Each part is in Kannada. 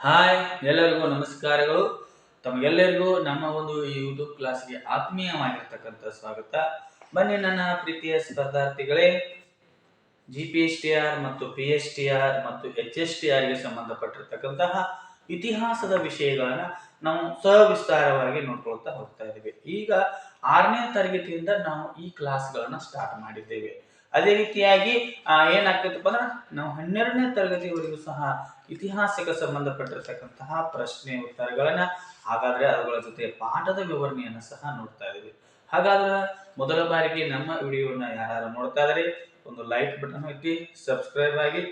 ಹಾಯ್, ಎಲ್ಲರಿಗೂ ನಮಸ್ಕಾರಗಳು. ತಮಗೆಲ್ಲರಿಗೂ ನಮ್ಮ ಒಂದು ಯೂಟ್ಯೂಬ್ ಕ್ಲಾಸ್ಗೆ ಆತ್ಮೀಯವಾಗಿರ್ತಕ್ಕಂಥ ಸ್ವಾಗತ. ಬನ್ನಿ ನನ್ನ ಪ್ರೀತಿಯ ಸ್ಪರ್ಧಾರ್ಥಿಗಳೇ. G P S T R ಮತ್ತು ಪಿ ಎಸ್ ಟಿ ಆರ್ ಮತ್ತು ಎಚ್ ಎಸ್ ಟಿ ಆರ್ಗೆ ಸಂಬಂಧಪಟ್ಟಿರ್ತಕ್ಕಂತಹ ಇತಿಹಾಸದ ವಿಷಯಗಳನ್ನ ನಾವು ಸವಿಸ್ತಾರವಾಗಿ ನೋಡ್ಕೊಳ್ತಾ ಹೋಗ್ತಾ ಇದ್ದೇವೆ. ಈಗ ಆರನೇ ತರಗತಿಯಿಂದ ನಾವು ಈ ಕ್ಲಾಸ್ಗಳನ್ನ ಸ್ಟಾರ್ಟ್ ಮಾಡಿದ್ದೇವೆ. ಅದೇ ರೀತಿಯಾಗಿ ಏನಾಗ್ತೈತಪ್ಪ ಅಂದ್ರೆ, ನಾವು ಹನ್ನೆರಡನೇ ತರಗತಿವರೆಗೂ ಸಹ ಇತಿಹಾಸಕ್ಕೆ ಸಂಬಂಧಪಟ್ಟಿರ್ತಕ್ಕಂತಹ ಪ್ರಶ್ನೆ ಉತ್ತರಗಳನ್ನ ಹಾಗಾದ್ರೆ ಅವುಗಳ ಜೊತೆ ಪಾಠದ ವಿವರಣೆಯನ್ನ ಸಹ ನೋಡ್ತಾ ಇದ್ದೀವಿ. ಹಾಗಾದ್ರೆ ಮೊದಲ ಬಾರಿಗೆ ನಮ್ಮ ವಿಡಿಯೋನ ಯಾರು ನೋಡ್ತಾ ಇದ್ದಾರೆ, ಒಂದು ಲೈಕ್ ಬಟನ್ ಹಾಕಿ ಸಬ್ಸ್ಕ್ರೈಬ್ ಆಗಿ.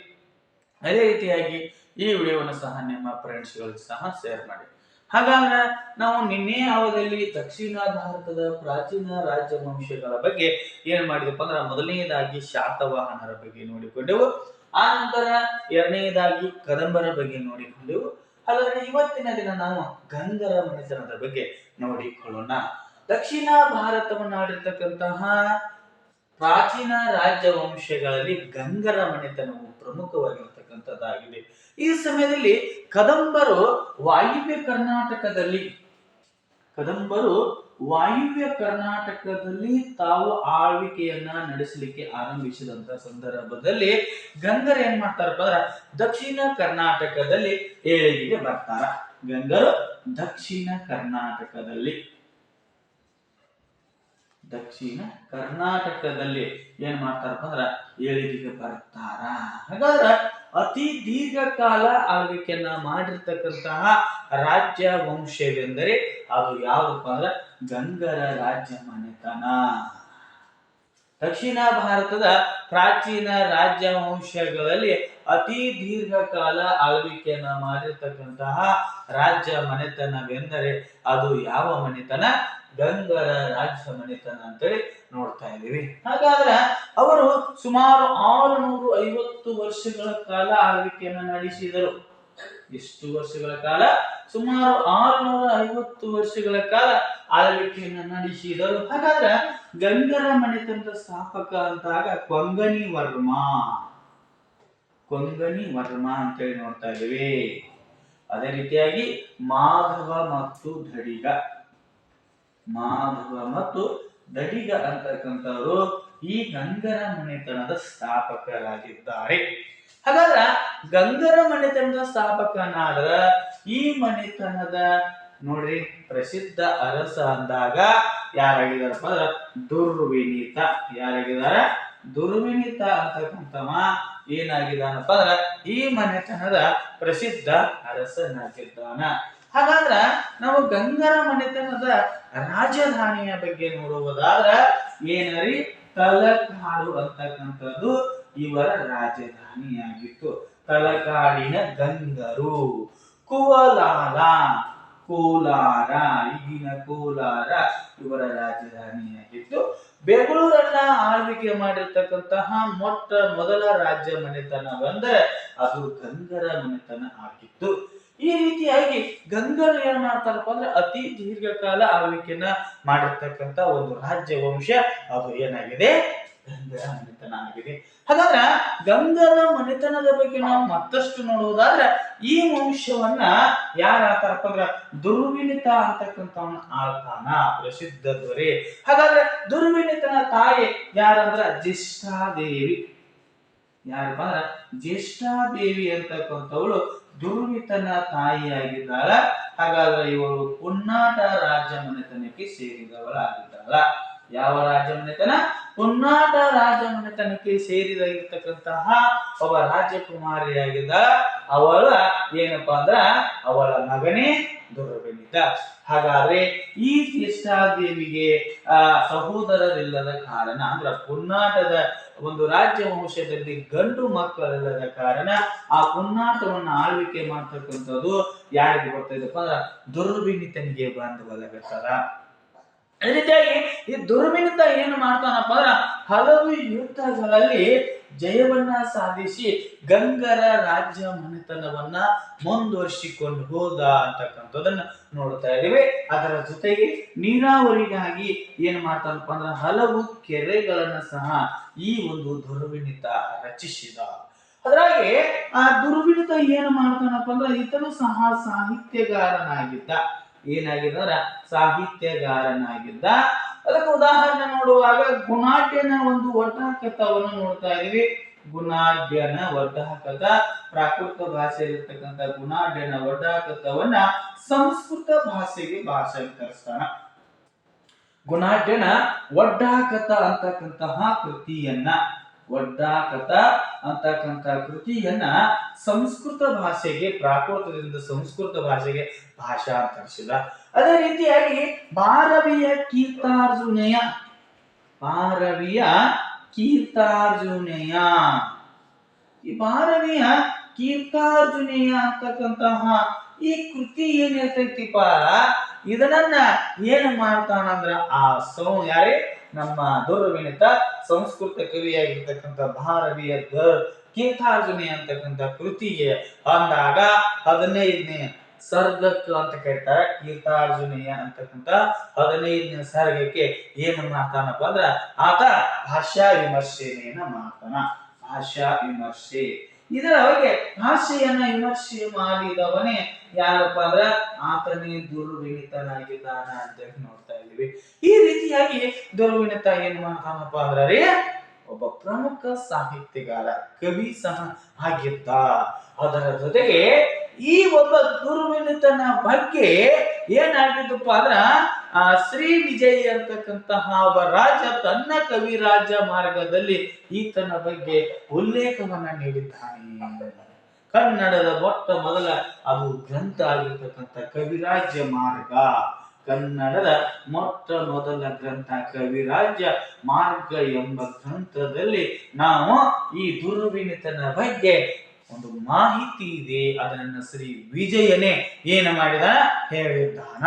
ಅದೇ ರೀತಿಯಾಗಿ ಈ ವಿಡಿಯೋವನ್ನು ಸಹ ನಿಮ್ಮ ಫ್ರೆಂಡ್ಸ್ಗಳಿಗೆ ಸಹ ಶೇರ್ ಮಾಡಿ. ಹಾಗಾದ್ರೆ ನಾವು ನಿನ್ನೆ ಅವಧಿಯಲ್ಲಿ ದಕ್ಷಿಣ ಭಾರತದ ಪ್ರಾಚೀನ ರಾಜ್ಯ ವಂಶಗಳ ಬಗ್ಗೆ ಏನ್ ಮಾಡಿದಪ್ಪ ಅಂದ್ರೆ ಮೊದಲನೆಯದಾಗಿ ಶಾತವಾಹನರ ಬಗ್ಗೆ ನೋಡಿಕೊಂಡೆವು. ಆ ನಂತರ ಎರಡನೆಯದಾಗಿ ಕದಂಬರ ಬಗ್ಗೆ ನೋಡಿಕೊಂಡೆವು. ಹಾಗಾದ್ರೆ ಇವತ್ತಿನ ದಿನ ನಾವು ಗಂಗರ ಮನೆತನದ ಬಗ್ಗೆ ನೋಡಿಕೊಳ್ಳೋಣ. ದಕ್ಷಿಣ ಭಾರತವನ್ನು ಆಡಿರ್ತಕ್ಕಂತಹ ಪ್ರಾಚೀನ ರಾಜ್ಯ ವಂಶಗಳಲ್ಲಿ ಗಂಗರ ಮನೆತನವು ಪ್ರಮುಖವಾಗಿರ್ತಕ್ಕಂಥದ್ದಾಗಿದೆ. ಈ ಸಮಯದಲ್ಲಿ ಕದಂಬರು ವಾಯುವ್ಯ ಕರ್ನಾಟಕದಲ್ಲಿ, ಕದಂಬರು ವಾಯುವ್ಯ ಕರ್ನಾಟಕದಲ್ಲಿ ತಾವು ಆಳ್ವಿಕೆಯನ್ನ ನಡೆಸಲಿಕ್ಕೆ ಆರಂಭಿಸಿದಂತ ಸಂದರ್ಭದಲ್ಲಿ ಗಂಗರು ಏನ್ ಮಾಡ್ತಾರಪ್ಪ ಅಂದ್ರ ದಕ್ಷಿಣ ಕರ್ನಾಟಕದಲ್ಲಿ ಏಳಿಗೆಗೆ ಬರ್ತಾರ. ಗಂಗರು ದಕ್ಷಿಣ ಕರ್ನಾಟಕದಲ್ಲಿ ದಕ್ಷಿಣ ಕರ್ನಾಟಕದಲ್ಲಿ ಏನ್ ಮಾಡ್ತಾರಪ್ಪ ಅಂದ್ರ ಏಳಿಗೆಗೆ ಬರ್ತಾರ. ಹಾಗಾದ್ರ ಅತಿ ದೀರ್ಘಕಾಲ ಆಳ್ವಿಕೆಯನ್ನ ಮಾಡಿರ್ತಕ್ಕಂತಹ ರಾಜ್ಯ ವಂಶವೆಂದರೆ ಅದು ಯಾವಪ್ಪ ಅಂದ್ರೆ ಗಂಗರ ರಾಜ್ಯ ಮನೆತನ. ದಕ್ಷಿಣ ಭಾರತದ ಪ್ರಾಚೀನ ರಾಜ್ಯ ವಂಶಗಳಲ್ಲಿ ಅತಿ ದೀರ್ಘಕಾಲ ಆಳ್ವಿಕೆಯನ್ನ ಮಾಡಿರ್ತಕ್ಕಂತಹ ರಾಜ್ಯ ಮನೆತನವೆಂದರೆ ಅದು ಯಾವ ಮನೆತನ? ಗಂಗರ ರಾಜ್ಯ ಮನೆತನ ಅಂತೇಳಿ ನೋಡ್ತಾ ಇದ್ದೀವಿ. ಹಾಗಾದ್ರೆ ಅವರು ಸುಮಾರು ಆರುನೂರು ಐವತ್ತು ವರ್ಷಗಳ ಕಾಲ ಆಳ್ವಿಕೆಯನ್ನ ನಡೆಸಿದರು. ಎಷ್ಟು ವರ್ಷಗಳ ಕಾಲ? ಸುಮಾರು ಆರುನೂರ ಐವತ್ತು ವರ್ಷಗಳ ಕಾಲ ಆಳ್ವಿಕೆಯನ್ನ ನಡೆಸಿದರು. ಹಾಗಾದ್ರೆ ಗಂಗರ ಮನೆತನದ ಸ್ಥಾಪಕ ಅಂತಾಗ ಕೊಂಗನಿ ವರ್ಮ. ಕೊಂಗನಿ ವರ್ಮ ಅಂತೇಳಿ ನೋಡ್ತಾ ಇದ್ದೀವಿ. ಅದೇ ರೀತಿಯಾಗಿ ಮಾಧವ ಮತ್ತು ಧಡಿಗ ಮಾಧವ ಮತ್ತು ದಡಿಗ ಅಂತಕ್ಕಂಥವರು ಈ ಗಂಗರ ಮನೆತನದ ಸ್ಥಾಪಕರಾಗಿದ್ದಾರೆ. ಹಾಗಾದ್ರ ಗಂಗರ ಮನೆತನದ ಸ್ಥಾಪಕನಾದ್ರ ಈ ಮನೆತನದ ನೋಡ್ರಿ ಪ್ರಸಿದ್ಧ ಅರಸ ಅಂದಾಗ ಯಾರಾಗಿದಾರಪ್ಪ ಅಂದ್ರ ದುರ್ವಿನೀತ. ಯಾರಾಗಿದಾರ ದುರ್ವಿನೀತ ಅಂತಕ್ಕಂಥವ ಏನಾಗಿದಾನಪ್ಪ ಅಂದ್ರ ಈ ಮನೆತನದ ಪ್ರಸಿದ್ಧ ಅರಸನಾಗಿದ್ದಾನ. ಹಾಗಾದ್ರ ನಾವು ಗಂಗರ ಮನೆತನದ ರಾಜಧಾನಿಯ ಬಗ್ಗೆ ನೋಡುವುದಾದ್ರ ಏನರಿ? ತಲಕಾಡು ಅಂತಕ್ಕಂಥದ್ದು ಇವರ ರಾಜಧಾನಿಯಾಗಿತ್ತು. ತಲಕಾಡಿನ ಗಂಗರು. ಕುವಲಾಲ, ಕೋಲಾರ, ಈಗಿನ ಕೋಲಾರ ಇವರ ರಾಜಧಾನಿಯಾಗಿತ್ತು. ಬೆಂಗಳೂರನ್ನ ಆಳ್ವಿಕೆ ಮಾಡಿರ್ತಕ್ಕಂತಹ ಮೊಟ್ಟ ಮೊದಲ ರಾಜ್ಯ ಮನೆತನವೆಂದರೆ ಅದು ಗಂಗರ ಮನೆತನ ಆಗಿತ್ತು. ಈ ರೀತಿಯಾಗಿ ಗಂಗರು ಏನ್ ಮಾಡ್ತಾರಪ್ಪ ಅಂದ್ರೆ ಅತಿ ದೀರ್ಘಕಾಲ ಆಳ್ವಿಕೆಯನ್ನ ಮಾಡಿರ್ತಕ್ಕಂತ ಒಂದು ರಾಜ್ಯ ವಂಶ ಅದು ಏನಾಗಿದೆ? ಗಂಗರ ಮನೆತನ ಆಗಿದೆ. ಹಾಗಾದ್ರ ಗಂಗರ ಮನೆತನದ ಬಗ್ಗೆ ನಾವು ಮತ್ತಷ್ಟು ನೋಡುವುದಾದ್ರೆ ಈ ವಂಶವನ್ನ ಯಾರ ಆತಾರಪ್ಪ ಅಂದ್ರ ದುರ್ವಿನಿತ ಅಂತಕ್ಕಂಥವನ್ನ ಆಳ್ತಾನ, ಪ್ರಸಿದ್ಧ ದೊರೆ. ಹಾಗಾದ್ರೆ ದುರ್ವಿನಿತನ ತಾಯಿ ಯಾರಂದ್ರ ಜ್ಯೇಷ್ಠಾದೇವಿ. ಯಾರಪ್ಪ ಅಂದ್ರ ಜ್ಯೇಷ್ಠಾದೇವಿ ಅಂತಕ್ಕಂಥವಳು ದುರ್ವಿತನ ತಾಯಿಯಾಗಿದ್ದಾಳ. ಹಾಗಾದ್ರೆ ಇವರು ಪುನ್ನಾಟ ರಾಜ್ಯ ಮನೆತನಕ್ಕೆ ಸೇರಿದವಳಾಗಿದ್ದಾಳ. ಯಾವ ರಾಜ ಮನೆತನ ಪುನ್ನಾಟ ರಾಜಮನೆತನಕ್ಕೆ ಸೇರಿದಾಗಿರ್ತಕ್ಕಂತಹ ಒಬ್ಬ ರಾಜಕುಮಾರಿಯಾಗಿದ್ದ ಅವಳ ಏನಪ್ಪಾ ಅಂದ್ರ ಅವಳ ಮಗನೇ ದುರ್ವಿನಿತ. ಹಾಗಾದ್ರೆ ಈ ದೇವಿಗೆ ಆ, ಸಹೋದರರಿಲ್ಲದ ಕಾರಣ, ಅಂದ್ರ ಪುನ್ನಾಟದ ಒಂದು ರಾಜ್ಯ ವಂಶದಲ್ಲಿ ಗಂಡು ಮಕ್ಕಳಿಲ್ಲದ ಕಾರಣ ಆ ಪುನ್ನಾಟವನ್ನು ಆಳ್ವಿಕೆ ಮಾಡ್ತಕ್ಕಂಥದ್ದು ಯಾರಿಗೆ ಬರ್ತಾ ಅಂದ್ರ ದುರ್ವಿನಿತನಿಗೆ ಬಂದು ಅದೇ ರೀತಿಯಾಗಿ ಈ ದುರ್ಮಿನಿಂದ ಏನು ಮಾಡ್ತಾನಪ್ಪ ಅಂದ್ರ ಹಲವು ಯುದ್ಧಗಳಲ್ಲಿ ಜಯವನ್ನ ಸಾಧಿಸಿ ಗಂಗರ ರಾಜ್ಯ ಮನೆತನವನ್ನ ಮುಂದುವರಿಸಿಕೊಂಡು ಹೋದ ಅಂತಕ್ಕಂಥದನ್ನ ನೋಡ್ತಾ ಇದೀವಿ ಅದರ ಜೊತೆಗೆ ನೀರಾವರಿಗಾಗಿ ಏನ್ ಮಾಡ್ತಾನಪ್ಪ ಅಂದ್ರೆ ಹಲವು ಕೆರೆಗಳನ್ನ ಸಹ ಈ ಒಂದು ದುರ್ವಿನಿತ ರಚಿಸಿದ. ಅದ್ರಾಗೆ ಆ ದುರ್ವಿಣಿತ ಏನು ಮಾಡ್ತಾನಪ್ಪ ಅಂದ್ರೆ ಈತನು ಸಹ ಸಾಹಿತ್ಯಗಾರನಾಗಿದ್ದ. ಏನಾಗಿದ್ದ ಅಂದ್ರ ಸಾಹಿತ್ಯಗಾರನಾಗಿದ್ದ. ಅದಕ್ಕೆ ಉದಾಹರಣೆ ನೋಡುವಾಗ ಗುಣಾಢ್ಯನ ಒಂದು ಒಡ್ಡಾಕತವನ್ನು ನೋಡ್ತಾ ಇದೀವಿ. ಗುಣಾಢ್ಯನ ಒಡ್ಡಾಕತ ಪ್ರಾಕೃತ ಭಾಷೆಯಲ್ಲಿರ್ತಕ್ಕಂಥ ಗುಣಾಢ್ಯನ ಒಡ್ಡಾಕತವನ್ನ ಸಂಸ್ಕೃತ ಭಾಷೆಗೆ ಭಾಷಾಂತರಿಸ್ತಾನ ಗುಣಾಢ್ಯನ ಒಡ್ಡಾಕತ ಅಂತಕ್ಕಂತಹ ಕೃತಿಯನ್ನ ಒಡ್ಡಾಕತ ಅಂತಕ್ಕಂಥ ಕೃತಿಯನ್ನ ಸಂಸ್ಕೃತ ಭಾಷೆಗೆ, ಪ್ರಾಕೃತದಿಂದ ಸಂಸ್ಕೃತ ಭಾಷೆಗೆ ಭಾಷಾಂತರಿಸಿದ. ಅದೇ ರೀತಿಯಾಗಿ ಭಾರವೀಯ ಕೀರ್ತಾರ್ಜುನೆಯ ಭಾರವೀಯ ಕೀರ್ತಾರ್ಜುನೆಯ. ಈ ಭಾರವಿಯ ಕೀರ್ತಾರ್ಜುನೆಯ ಅಂತಕ್ಕಂತಹ ಈ ಕೃತಿ ಏನಿರ್ತೈತಿಪ್ಪ ಇದನ್ನ ಏನು ಮಾಡ್ತಾನಂದ್ರ, ಆ ಸೌ ಯಾರೇ? ನಮ್ಮ ದುರ್ವಿಣಿತ ಸಂಸ್ಕೃತ ಕವಿಯಾಗಿರ್ತಕ್ಕಂಥ ಭಾರವಿಯ ದರ್ ಅಂತಕ್ಕಂಥ ಕೃತಿಗೆ ಅಂದಾಗ ಹದಿನೈದನೇ ಸರ್ಗಕ್ಕೆ ಅಂತ ಕೇಳ್ತಾರೆ. ಕೀರ್ತಾರ್ಜುನಿಯ ಅಂತಕ್ಕಂಥ ಹದಿನೈದನೇ ಸರ್ಗಕ್ಕೆ ಏನು ಮಾಡ್ತಾನಪ್ಪ ಅಂದ್ರ, ಆತ ಭಾಷಾ ವಿಮರ್ಶೆಯನ್ನ ಮಾಡ್ತಾನ. ಭಾಷಾ ವಿಮರ್ಶೆ. ಇದರ ಬಗ್ಗೆ ಭಾಷೆಯನ್ನ ವಿಮರ್ಶೆ ಮಾಡಿದವನೇ ಯಾರಪ್ಪ ಅಂದ್ರ ಆತನೇ ದುರ್ವಿಣಿತನಾಗಿದ್ದಾನ ಅಂತ ನೋಡ್ತಾ ಇದೀವಿ ಈ ರೀತಿಯಾಗಿ ದುರ್ವಿಣಿತ ಏನ್ ಮಾಡ್ತಾನಪ್ಪ ಅಂದ್ರೆ ಒಬ್ಬ ಪ್ರಮುಖ ಸಾಹಿತ್ಯಗಾರ ಕವಿ ಸಹ ಆಗಿದ್ದ. ಅದರ ಜೊತೆಗೆ ಈ ಒಬ್ಬ ದುರ್ವಿನಿತನ ಬಗ್ಗೆ ಏನಾಗಿದ್ದಪ್ಪ ಅಂದ್ರ, ಆ ಶ್ರೀ ವಿಜಯ್ ಅಂತಕ್ಕಂತಹ ಒಬ್ಬ ರಾಜ, ತನ್ನ ಕವಿ ರಾಜ ಮಾರ್ಗದಲ್ಲಿ ಈತನ ಬಗ್ಗೆ ಉಲ್ಲೇಖವನ್ನ ನೀಡಿದ್ದಾನೆ. ಕನ್ನಡದ ಮೊಟ್ಟ ಮೊದಲ ಅದು ಗ್ರಂಥ ಆಗಿರ್ತಕ್ಕಂಥ ಕವಿರಾಜ್ಯ ಮಾರ್ಗ. ಕನ್ನಡದ ಮೊಟ್ಟ ಮೊದಲ ಗ್ರಂಥ ಕವಿರಾಜ್ಯ ಮಾರ್ಗ ಎಂಬ ಗ್ರಂಥದಲ್ಲಿ ನಾವು ಈ ದುರ್ವಿನಿತನ ಬಗ್ಗೆ ಒಂದು ಮಾಹಿತಿ ಇದೆ. ಅದನ್ನ ಶ್ರೀ ವಿಜಯನೇ ಏನು ಮಾಡಿದ? ಹೇಳಿದ್ದಾನ.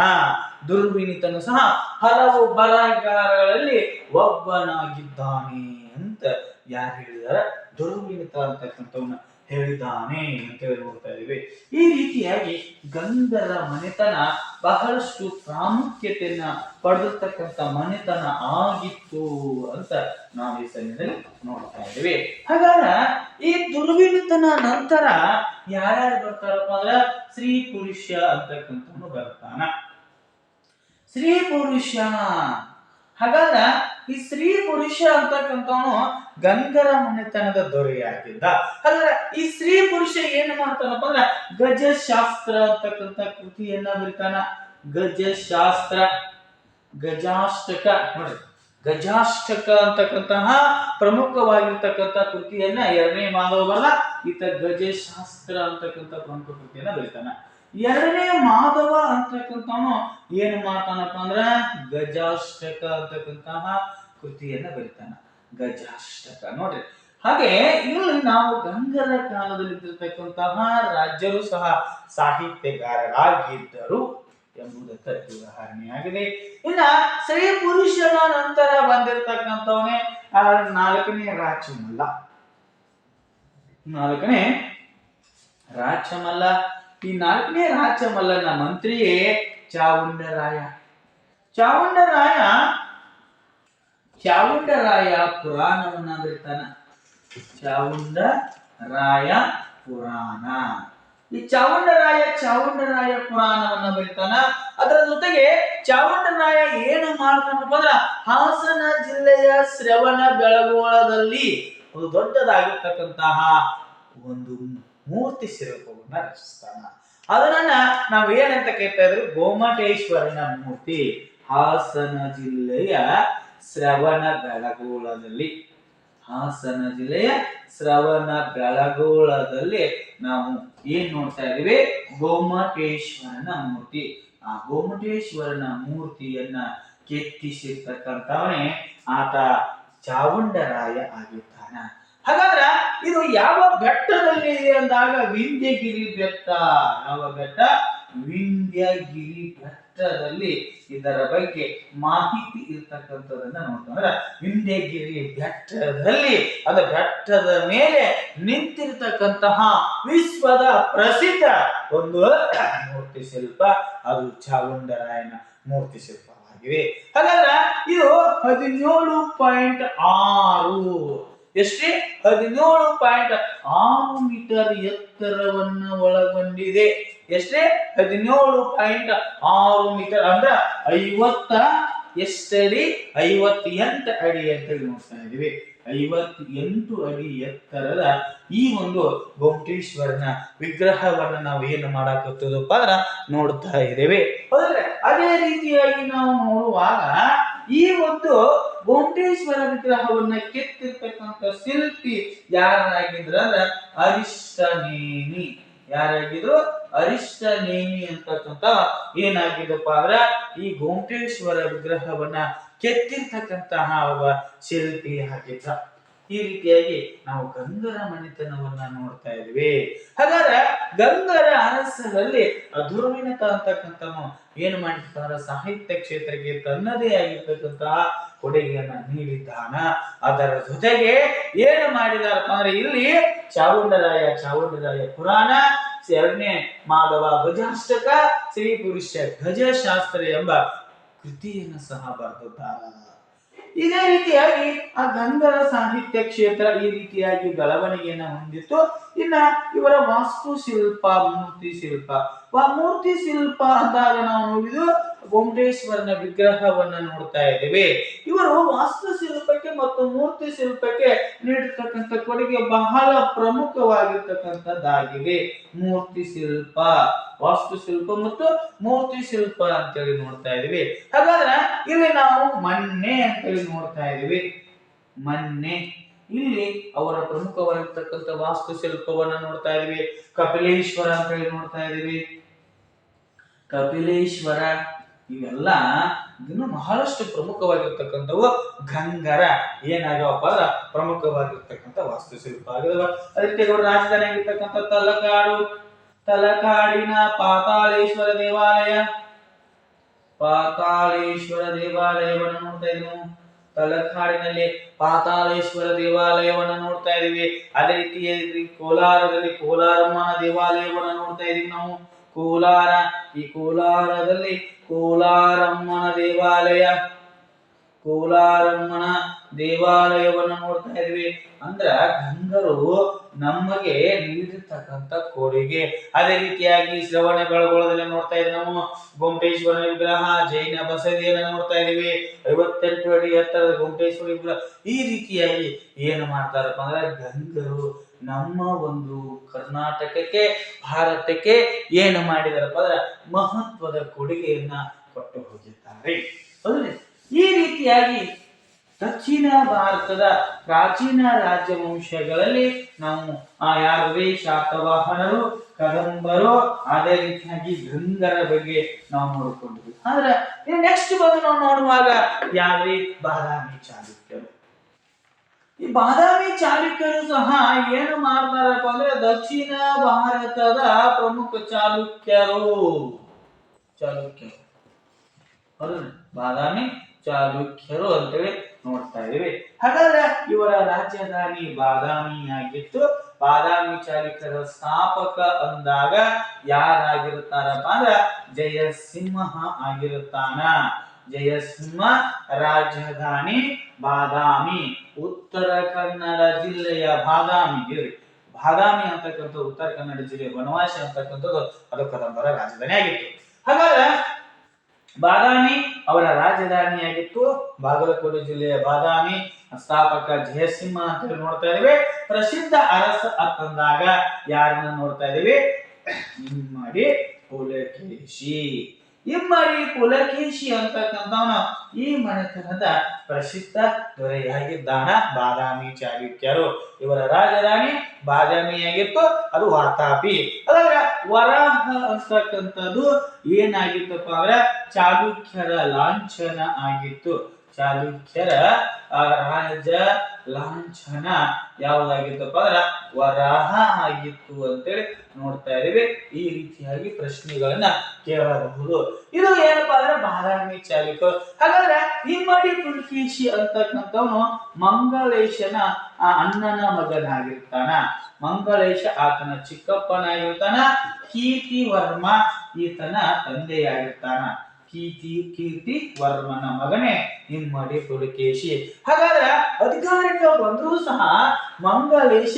ದುರ್ವಿನಿತನು ಸಹ ಹಲವು ಬರಹಗಾರಗಳಲ್ಲಿ ಒಬ್ಬನಾಗಿದ್ದಾನೆ ಅಂತ ಯಾರು ಹೇಳಿದಾರ? ದುರ್ವಿನಿತ ಅಂತಕ್ಕಂಥವನ್ನ ಹೇಳಿದ್ದಾನೆ ಅಂತ ಹೇಳಿ ನೋಡ್ತಾ ಇದ್ದೀವಿ. ಈ ರೀತಿಯಾಗಿ ಗಂಧರ ಮನೆತನ ಬಹಳಷ್ಟು ಪ್ರಾಮುಖ್ಯತೆಯನ್ನ ಪಡೆದಿರ್ತಕ್ಕಂಥ ಮನೆತನ ಆಗಿತ್ತು ಅಂತ ನಾವು ಈ ಸಮಯದಲ್ಲಿ ನೋಡ್ತಾ ಇದ್ದೀವಿ. ಹಾಗಾದ್ರೆ ಈ ದುರ್ವಿನತನ ನಂತರ ಯಾರ್ಯಾರು ಬರ್ತಾರಪ್ಪ ಅಂದ್ರೆ ಸ್ತ್ರೀ ಪುರುಷ ಅಂತಕ್ಕಂಥವನು ಬರ್ತಾನ. ಸ್ತ್ರೀ ಪುರುಷ ಹಾಗಾದ್ರೆ ಈ ಸ್ತ್ರೀ ಪುರುಷ ಅಂತಕ್ಕಂಥವನು ಗಂಗರ ಮನೆತನದ ದೊರೆಯಾಗಿದ್ದ. ಅಲ್ಲ ಈ ಸ್ತ್ರೀ ಪುರುಷ ಏನು ಮಾಡ್ತಾನಪ್ಪ ಅಂದ್ರೆ ಗಜಶಾಸ್ತ್ರ ಅಂತಕ್ಕಂಥ ಕೃತಿಯನ್ನ ಬರಿತಾನ. ಗಜಶಾಸ್ತ್ರ, ಗಜಾಷ್ಟಕ, ನೋಡಿ, ಗಜಾಷ್ಟಕ ಅಂತಕ್ಕಂತಹ ಪ್ರಮುಖವಾಗಿರ್ತಕ್ಕಂಥ ಕೃತಿಯನ್ನ ಎರಡನೇ ಮಾಧವ ಬರಲ್ಲ ಈತ ಗಜಶಾಸ್ತ್ರ ಅಂತಕ್ಕಂಥ ಪ್ರಮುಖ ಕೃತಿಯನ್ನ ಬರಿತಾನ. ಎರಡನೇ ಮಾಧವ ಅಂತಕ್ಕಂಥವನು ಏನು ಮಾಡ್ತಾನಪ್ಪ ಅಂದ್ರ ಗಜಾಷ್ಟಕ ಅಂತಕ್ಕಂತಹ ಕೃತಿಯನ್ನ ಬರಿತಾನ. ಗಜಾಷ್ಟಕ. ನೋಡ್ರಿ. ಹಾಗೆ ಇಲ್ಲಿ ನಾವು ಗಂಗರ ಕಾಲದಲ್ಲಿ ಇದ್ದಿರ್ತಕ್ಕಂತಹ ರಾಜ್ಯರು ಸಹ ಸಾಹಿತ್ಯಗಾರರಾಗಿದ್ದರು ಎಂಬುದಕ್ಕೆ ಉದಾಹರಣೆಯಾಗಿದೆ. ಇನ್ನ ಸ್ತ್ರೀ ಪುರುಷನ ನಂತರ ಬಂದಿರತಕ್ಕಂಥವನೇ ನಾಲ್ಕನೇ ರಾಚಮಲ್ಲ ನಾಲ್ಕನೇ ರಾಚಮಲ್ಲ ಈ ನಾಲ್ಕನೇ ರಾಜಮಲ್ಲನ ಮಂತ್ರಿಯೇ ಚಾವುಂಡರಾಯ. ಚಾವುಂಡರಾಯ ಚಾವುಂಡರಾಯ ಪುರಾಣವನ್ನ ಬರೀತಾನ ಚಾವುಂಡರಾಯ ಪುರಾಣ. ಈ ಚಾವುಂಡರಾಯ ಚಾವುಂಡರಾಯ ಪುರಾಣವನ್ನ ಬರೀತಾನ ಅದರ ಜೊತೆಗೆ ಚಾವುಂಡರಾಯ ಏನು ಮಾಡ್ತಾನಪ್ಪ ಅಂದ್ರ ಹಾಸನ ಜಿಲ್ಲೆಯ ಶ್ರವಣ ಬೆಳಗೋಳದಲ್ಲಿ ಒಂದು ದೊಡ್ಡದಾಗಿರ್ತಕ್ಕಂತಹ ಒಂದು ಮೂರ್ತಿ ಸ್ವರೂಪವನ್ನ ರಚಿಸ್ತಾನ ಅದನ್ನ ನಾವ್ ಏನಂತ ಕೇಳ್ತಾ ಇದ್ರು? ಗೋಮಟೇಶ್ವರನ ಮೂರ್ತಿ, ಹಾಸನ ಜಿಲ್ಲೆಯ ಶ್ರವಣ ಬೆಳಗೋಳದಲ್ಲಿ. ಹಾಸನ ಜಿಲ್ಲೆಯ ಶ್ರವಣ ಬೆಳಗೋಳದಲ್ಲಿ ನಾವು ಏನ್ ನೋಡ್ತಾ ಇದೀವಿ? ಗೋಮಟೇಶ್ವರನ ಮೂರ್ತಿ. ಆ ಗೋಮಟೇಶ್ವರನ ಮೂರ್ತಿಯನ್ನ ಕೆತ್ತಿಸಿರ್ತಕ್ಕಂಥವನೇ ಆತ ಚಾವುಂಡರಾಯ ಆಗಿದ್ದಾನ ಹಾಗಾದ್ರ ಇದು ಯಾವ ಬೆಟ್ಟದಲ್ಲಿ ಇದೆ ಅಂದಾಗ ವಿಂಧ್ಯಗಿರಿ ಬೆಟ್ಟ. ಯಾವ ಬೆಟ್ಟ? ವಿಂಧ್ಯಗಿರಿ ಬೆಟ್ಟದಲ್ಲಿ ಇದರ ಬಗ್ಗೆ ಮಾಹಿತಿ ಇರ್ತಕ್ಕಂಥದನ್ನ ನೋಡ್ತಂದ್ರ ವಿಂಧ್ಯಗಿರಿ ಬೆಟ್ಟದಲ್ಲಿ, ಅದ ಬೆಟ್ಟದ ಮೇಲೆ ನಿಂತಿರ್ತಕ್ಕಂತಹ ವಿಶ್ವದ ಪ್ರಸಿದ್ಧ ಒಂದು ಮೂರ್ತಿ ಶಿಲ್ಪ ಅದು ಚಾವುಂಡರಾಯನ ಮೂರ್ತಿ ಶಿಲ್ಪವಾಗಿವೆ ಹಾಗಾದ್ರೆ ಇದು ಹದಿನೇಳು ಪಾಯಿಂಟ್ ಆರು ಎಷ್ಟೇ ಹದಿನೇಳು ಪಾಯಿಂಟ್ ಆರು ಮೀಟರ್ ಎತ್ತರವನ್ನು ಒಳಗೊಂಡಿದೆ. ಎಷ್ಟೇ ಹದಿನೇಳು ಪಾಯಿಂಟ್ ಆರು ಮೀಟರ್ ಅಂದ್ರೆ ಐವತ್ತ ಎಷ್ಟಡಿ, ಐವತ್ತೆಂಟು ಅಡಿ ಅಂತ ನೋಡ್ತಾ ಇದೀವಿ ಐವತ್ತೆಂಟು ಅಡಿ ಎತ್ತರದ ಈ ಒಂದು ಗೊಮಟೇಶ್ವರನ ವಿಗ್ರಹವನ್ನ ನಾವು ಏನು ಮಾಡಾಕತ್ತದಪ್ಪ ಅಂದ್ರೆ ನೋಡ್ತಾ ಇದ್ದೇವೆ. ಅದೇ ರೀತಿಯಾಗಿ ನಾವು ನೋಡುವಾಗ ಈ ಒಂದು ಗೊಮಟೇಶ್ವರ ವಿಗ್ರಹವನ್ನ ಕೆತ್ತಿರ್ತಕ್ಕಂಥ ಶಿಲ್ಪಿ ಯಾರಾಗಿದ್ರ ಅರಿಷ್ಟನೇಮಿ. ಯಾರಾಗಿದ್ರು? ಅರಿಷ್ಟನೇಮಿ ಅಂತಕ್ಕಂಥ ಏನಾಗಿದಪ್ಪ ಅಂದ್ರ ಈ ಗೋಮಟೇಶ್ವರ ವಿಗ್ರಹವನ್ನ ಕೆತ್ತಿರ್ತಕ್ಕಂತಹ ಒಬ್ಬ ಶಿಲ್ಪಿ ಆಗಿದ್ದ. ಈ ರೀತಿಯಾಗಿ ನಾವು ಗಂಗರ ಮನೆತನವನ್ನ ನೋಡ್ತಾ ಇದ್ವಿ. ಹಾಗಾದ್ರೆ ಗಂಗರ ಅರಸರಲ್ಲಿ ಅಧುರ್ವಿನತ ಅಂತಕ್ಕಂಥವನು ಏನು ಮಾಡಿರ್ತಾರ ಸಾಹಿತ್ಯ ಕ್ಷೇತ್ರಕ್ಕೆ ತನ್ನದೇ ಆಗಿರ್ತಕ್ಕಂತಹ ಕೊಡುಗೆಯನ್ನ ನೀಡಿದ್ದಾನ. ಅದರ ಜೊತೆಗೆ ಏನು ಮಾಡಿದಾರಪ್ಪ ಅಂದ್ರೆ ಇಲ್ಲಿ ಚಾವುಂಡರಾಯ ಚಾವುಂಡರಾಯ ಪುರಾಣ, ಎರಡನೇ ಮಾಧವ ಗಜಾಷ್ಟಕ ಶ್ರೀ ಪುರುಷ ಗಜಶಾಸ್ತ್ರ ಎಂಬ ಕೃತಿಯನ್ನು ಸಹ ಬರೆದಿದ್ದಾರ. ಇದೇ ರೀತಿಯಾಗಿ ಆ ಗಂಧರ ಸಾಹಿತ್ಯ ಕ್ಷೇತ್ರ ಈ ರೀತಿಯಾಗಿ ಬೆಳವಣಿಗೆಯನ್ನು ಹೊಂದಿತ್ತು. ಇನ್ನ ಇವರ ವಾಸ್ತುಶಿಲ್ಪ ಮೂರ್ತಿ ಶಿಲ್ಪ ಮೂರ್ತಿ ಶಿಲ್ಪ ಅಂದಾಗ ನಾವು ನೋಡಿದ್ದು ಗೊಮಟೇಶ್ವರನ ವಿಗ್ರಹವನ್ನ ನೋಡ್ತಾ ಇದ್ದೇವೆ. ಇವರು ವಾಸ್ತುಶಿಲ್ಪಕ್ಕೆ ಮತ್ತು ಮೂರ್ತಿ ಶಿಲ್ಪಕ್ಕೆ ನೀಡಿರ್ತಕ್ಕಂಥ ಕೊಡುಗೆ ಬಹಳ ಪ್ರಮುಖವಾಗಿರ್ತಕ್ಕಂಥದ್ದಾಗಿವೆ. ಮೂರ್ತಿ ಶಿಲ್ಪ ವಾಸ್ತುಶಿಲ್ಪ ಮತ್ತು ಮೂರ್ತಿ ಶಿಲ್ಪ ಅಂತೇಳಿ ನೋಡ್ತಾ ಇದೀವಿ ಹಾಗಾದ್ರೆ ಇಲ್ಲಿ ನಾವು ಮನ್ನೆ ಅಂತೇಳಿ ನೋಡ್ತಾ ಇದೀವಿ ಮನ್ನೆ ಇಲ್ಲಿ ಅವರ ಪ್ರಮುಖವಾಗಿರ್ತಕ್ಕಂಥ ವಾಸ್ತುಶಿಲ್ಪವನ್ನ ನೋಡ್ತಾ ಇದೀವಿ ಕಪಿಲೇಶ್ವರ ಅಂತೇಳಿ ನೋಡ್ತಾ ಇದೀವಿ ಕಪಿಲೇಶ್ವರ ಇವೆಲ್ಲ ಇನ್ನು ಬಹಳಷ್ಟು ಪ್ರಮುಖವಾಗಿರ್ತಕ್ಕಂಥವು ಗಂಗರ. ಏನಾಗವಪ್ಪ ಅಂದ್ರ ಪ್ರಮುಖವಾಗಿರ್ತಕ್ಕಂಥ ವಾಸ್ತುಶಿಲ್ಪ ಆಗಿದವ ಅದಕ್ಕೆ ಅವರು ರಾಜಧಾನಿ ಆಗಿರ್ತಕ್ಕಂಥ ತಲಕಾಡು, ತಲಕಾಡಿನ ಪಾತಾಳೇಶ್ವರ ದೇವಾಲಯ. ಪಾತಾಳೇಶ್ವರ ದೇವಾಲಯವನ್ನು ನೋಡ್ತಾ ಇದ್ದೀವಿ ತಲಕಾಡಿನಲ್ಲಿ ಪಾತಾಳೇಶ್ವರ ದೇವಾಲಯವನ್ನ ನೋಡ್ತಾ ಇದೀವಿ. ಅದೇ ರೀತಿಯಾಗಿ ಕೋಲಾರದಲ್ಲಿ ಕೋಲಾರಮ್ಮನ ದೇವಾಲಯವನ್ನ ನೋಡ್ತಾ ಇದೀವಿ ನಾವು. ಕೋಲಾರ ಈ ಕೋಲಾರದಲ್ಲಿ ಕೋಲಾರಮ್ಮನ ದೇವಾಲಯ. ಕೋಲಾರಮ್ಮನ ದೇವಾಲಯವನ್ನ ನೋಡ್ತಾ ಇದ್ವಿ. ಅಂದ್ರ ಗಂಗರು ನಮಗೆ ನೀಡಿರ್ತಕ್ಕಂಥ ಕೊಡುಗೆ. ಅದೇ ರೀತಿಯಾಗಿ ಶ್ರವಣ ಬೆಳಗೊಳದಲ್ಲಿ ನೋಡ್ತಾ ಇದ್ವಿ ನಾವು ಗೊಂಟೇಶ್ವರ ವಿಗ್ರಹ, ಜೈನ ಬಸದಿಯನ್ನು ನೋಡ್ತಾ ಇದೀವಿ. ಐವತ್ತೆಂಟು ಅಡಿ ಎತ್ತರದ ಗೊಮಟೇಶ್ವರ ವಿಗ್ರಹ. ಈ ರೀತಿಯಾಗಿ ಏನು ಮಾಡ್ತಾರಪ್ಪ ಅಂದ್ರೆ ಗಂಗರು ನಮ್ಮ ಒಂದು ಕರ್ನಾಟಕಕ್ಕೆ, ಭಾರತಕ್ಕೆ ಏನು ಮಾಡಿದಾರಪ್ಪ ಅಂದ್ರೆ ಮಹತ್ವದ ಕೊಡುಗೆಯನ್ನ ಕೊಟ್ಟು ಹೋಗಿದ್ದಾರೆ. ಹೌದ್ರಿ? ಈ ರೀತಿಯಾಗಿ ದಕ್ಷಿಣ ಭಾರತದ ಪ್ರಾಚೀನ ರಾಜವಂಶಗಳಲ್ಲಿ ನಾವು ಆ ಯಾರೇ ಶಾತವಾಹನರು ಕದಂಬರು, ಅದೇ ರೀತಿಯಾಗಿ ಗಂಗರ ಬಗ್ಗೆ ನಾವು ನೋಡಿಕೊಂಡಿದ್ವಿ ಆದ್ರೆ ನೆಕ್ಸ್ಟ್ ಬಂದು ನಾವು ನೋಡುವಾಗ ಯಾರೇ ಬಾದಾಮಿ ಚಾಲುಕ್ಯರು. ಈ ಬಾದಾಮಿ ಚಾಲುಕ್ಯರು ಸಹ ಏನು ಮಾಡ್ತಾರಪ್ಪ ಅಂದ್ರೆ ದಕ್ಷಿಣ ಭಾರತದ ಪ್ರಮುಖ ಚಾಲುಕ್ಯರು. ಚಾಲುಕ್ಯರು. ಬಾದಾಮಿ ಚಾಲುಕ್ಯರು ಅಂತೇಳಿ ನೋಡ್ತಾ ಇದೀವಿ ಹಾಗಾದ್ರೆ ಇವರ ರಾಜಧಾನಿ ಬಾದಾಮಿ ಆಗಿತ್ತು ಬಾದಾಮಿ ಚಾಲುಕ್ಯರ ಸ್ಥಾಪಕ ಅಂದಾಗ ಯಾರಾಗಿರ್ತಾರಪ್ಪ ಅಂದ್ರ ಜಯಸಿಂಹ ಆಗಿರುತ್ತಾನ. ಜಯಸಿಂಹ ರಾಜಧಾನಿ ಬಾದಾಮಿ, ಉತ್ತರ ಕನ್ನಡ ಜಿಲ್ಲೆಯ ಬಾದಾಮಿ. ಇರಿ ಬಾದಾಮಿ ಅಂತಕ್ಕಂಥ ಉತ್ತರ ಕನ್ನಡ ಜಿಲ್ಲೆಯ ಬನವಾಸಿ ಅಂತಕ್ಕಂಥದ್ದು ಅದು ಕದಂಬರ ರಾಜಧಾನಿ ಆಗಿತ್ತು. ಹಾಗಾದ್ರೆ ಬಾದಾಮಿ ಅವರ ರಾಜಧಾನಿಯಾಗಿತ್ತು. ಬಾಗಲಕೋಟೆ ಜಿಲ್ಲೆಯ ಬಾದಾಮಿ ಸ್ಥಾಪಕ ಜಯಸಿಂಹ ಅಂತ ಹೇಳಿ ನೋಡ್ತಾ ಇದೀವಿ ಪ್ರಸಿದ್ಧ ಅರಸ ಅಂತಂದಾಗ ಯಾರನ್ನ ನೋಡ್ತಾ ಇದೀವಿ ಮಾಡಿ ಪುಲಕೇಶಿ. ಇಮ್ಮಡಿ ಪುಲಕೇಶಿ ಅಂತಕ್ಕಂಥವನ ಈ ಮನೆತನದ ಪ್ರಸಿದ್ಧ ದೊರೆಯಾಗಿದ್ದಾನ. ಬಾದಾಮಿ ಚಾಲುಕ್ಯರು ಇವರ ರಾಜಧಾನಿ ಬಾದಾಮಿಯಾಗಿತ್ತು. ಅದು ವಾತಾಪಿ ಅದಾದ್ರೆ ವರಾಹ ಅಂತಕ್ಕಂಥದ್ದು ಏನಾಗಿತ್ತಪ್ಪ ಅಂದ್ರೆ ಚಾಲುಕ್ಯರ ಲಾಂಛನ ಆಗಿತ್ತು. ಚಾಲುಕ್ಯರ ರಾಜ ಲಾಂಛನ ಯಾವ್ದಾಗಿತ್ತಪ್ಪ ಅಂದ್ರ ವರಾಹ ಆಗಿತ್ತು ಅಂತೇಳಿ ನೋಡ್ತಾ ಇದೀವಿ ಈ ರೀತಿಯಾಗಿ ಪ್ರಶ್ನೆಗಳನ್ನ ಕೇಳಬಹುದು. ಇದು ಏನಪ್ಪಾ ಅಂದ್ರೆ ಬಾದಾಮಿ ಚಾಲುಕ್ಯರು. ಹಾಗಾದ್ರೆ ಇಮ್ಮಡಿ ಪುಲ್ಕೇಶಿ ಅಂತಕ್ಕಂಥವನು ಮಂಗಳೇಶನ, ಆ ಅಣ್ಣನ ಮಗನಾಗಿರ್ತಾನ. ಮಂಗಳೇಶ ಆತನ ಚಿಕ್ಕಪ್ಪನಾಗಿರ್ತಾನ. ಕೀರ್ತಿ ವರ್ಮ ಈತನ ತಂದೆಯಾಗಿರ್ತಾನ. ಕೀರ್ತಿ ಕೀರ್ತಿ ವರ್ಮನ ಮಗನೇ. ಇಮ್ಮಡಿ ಪುಲಕೇಶಿ ಹಾಗಾದ್ರೆ ಅಧಿಕಾರಕ್ಕೆ ಬಂದರೂ ಸಹ ಮಂಗಲೇಶ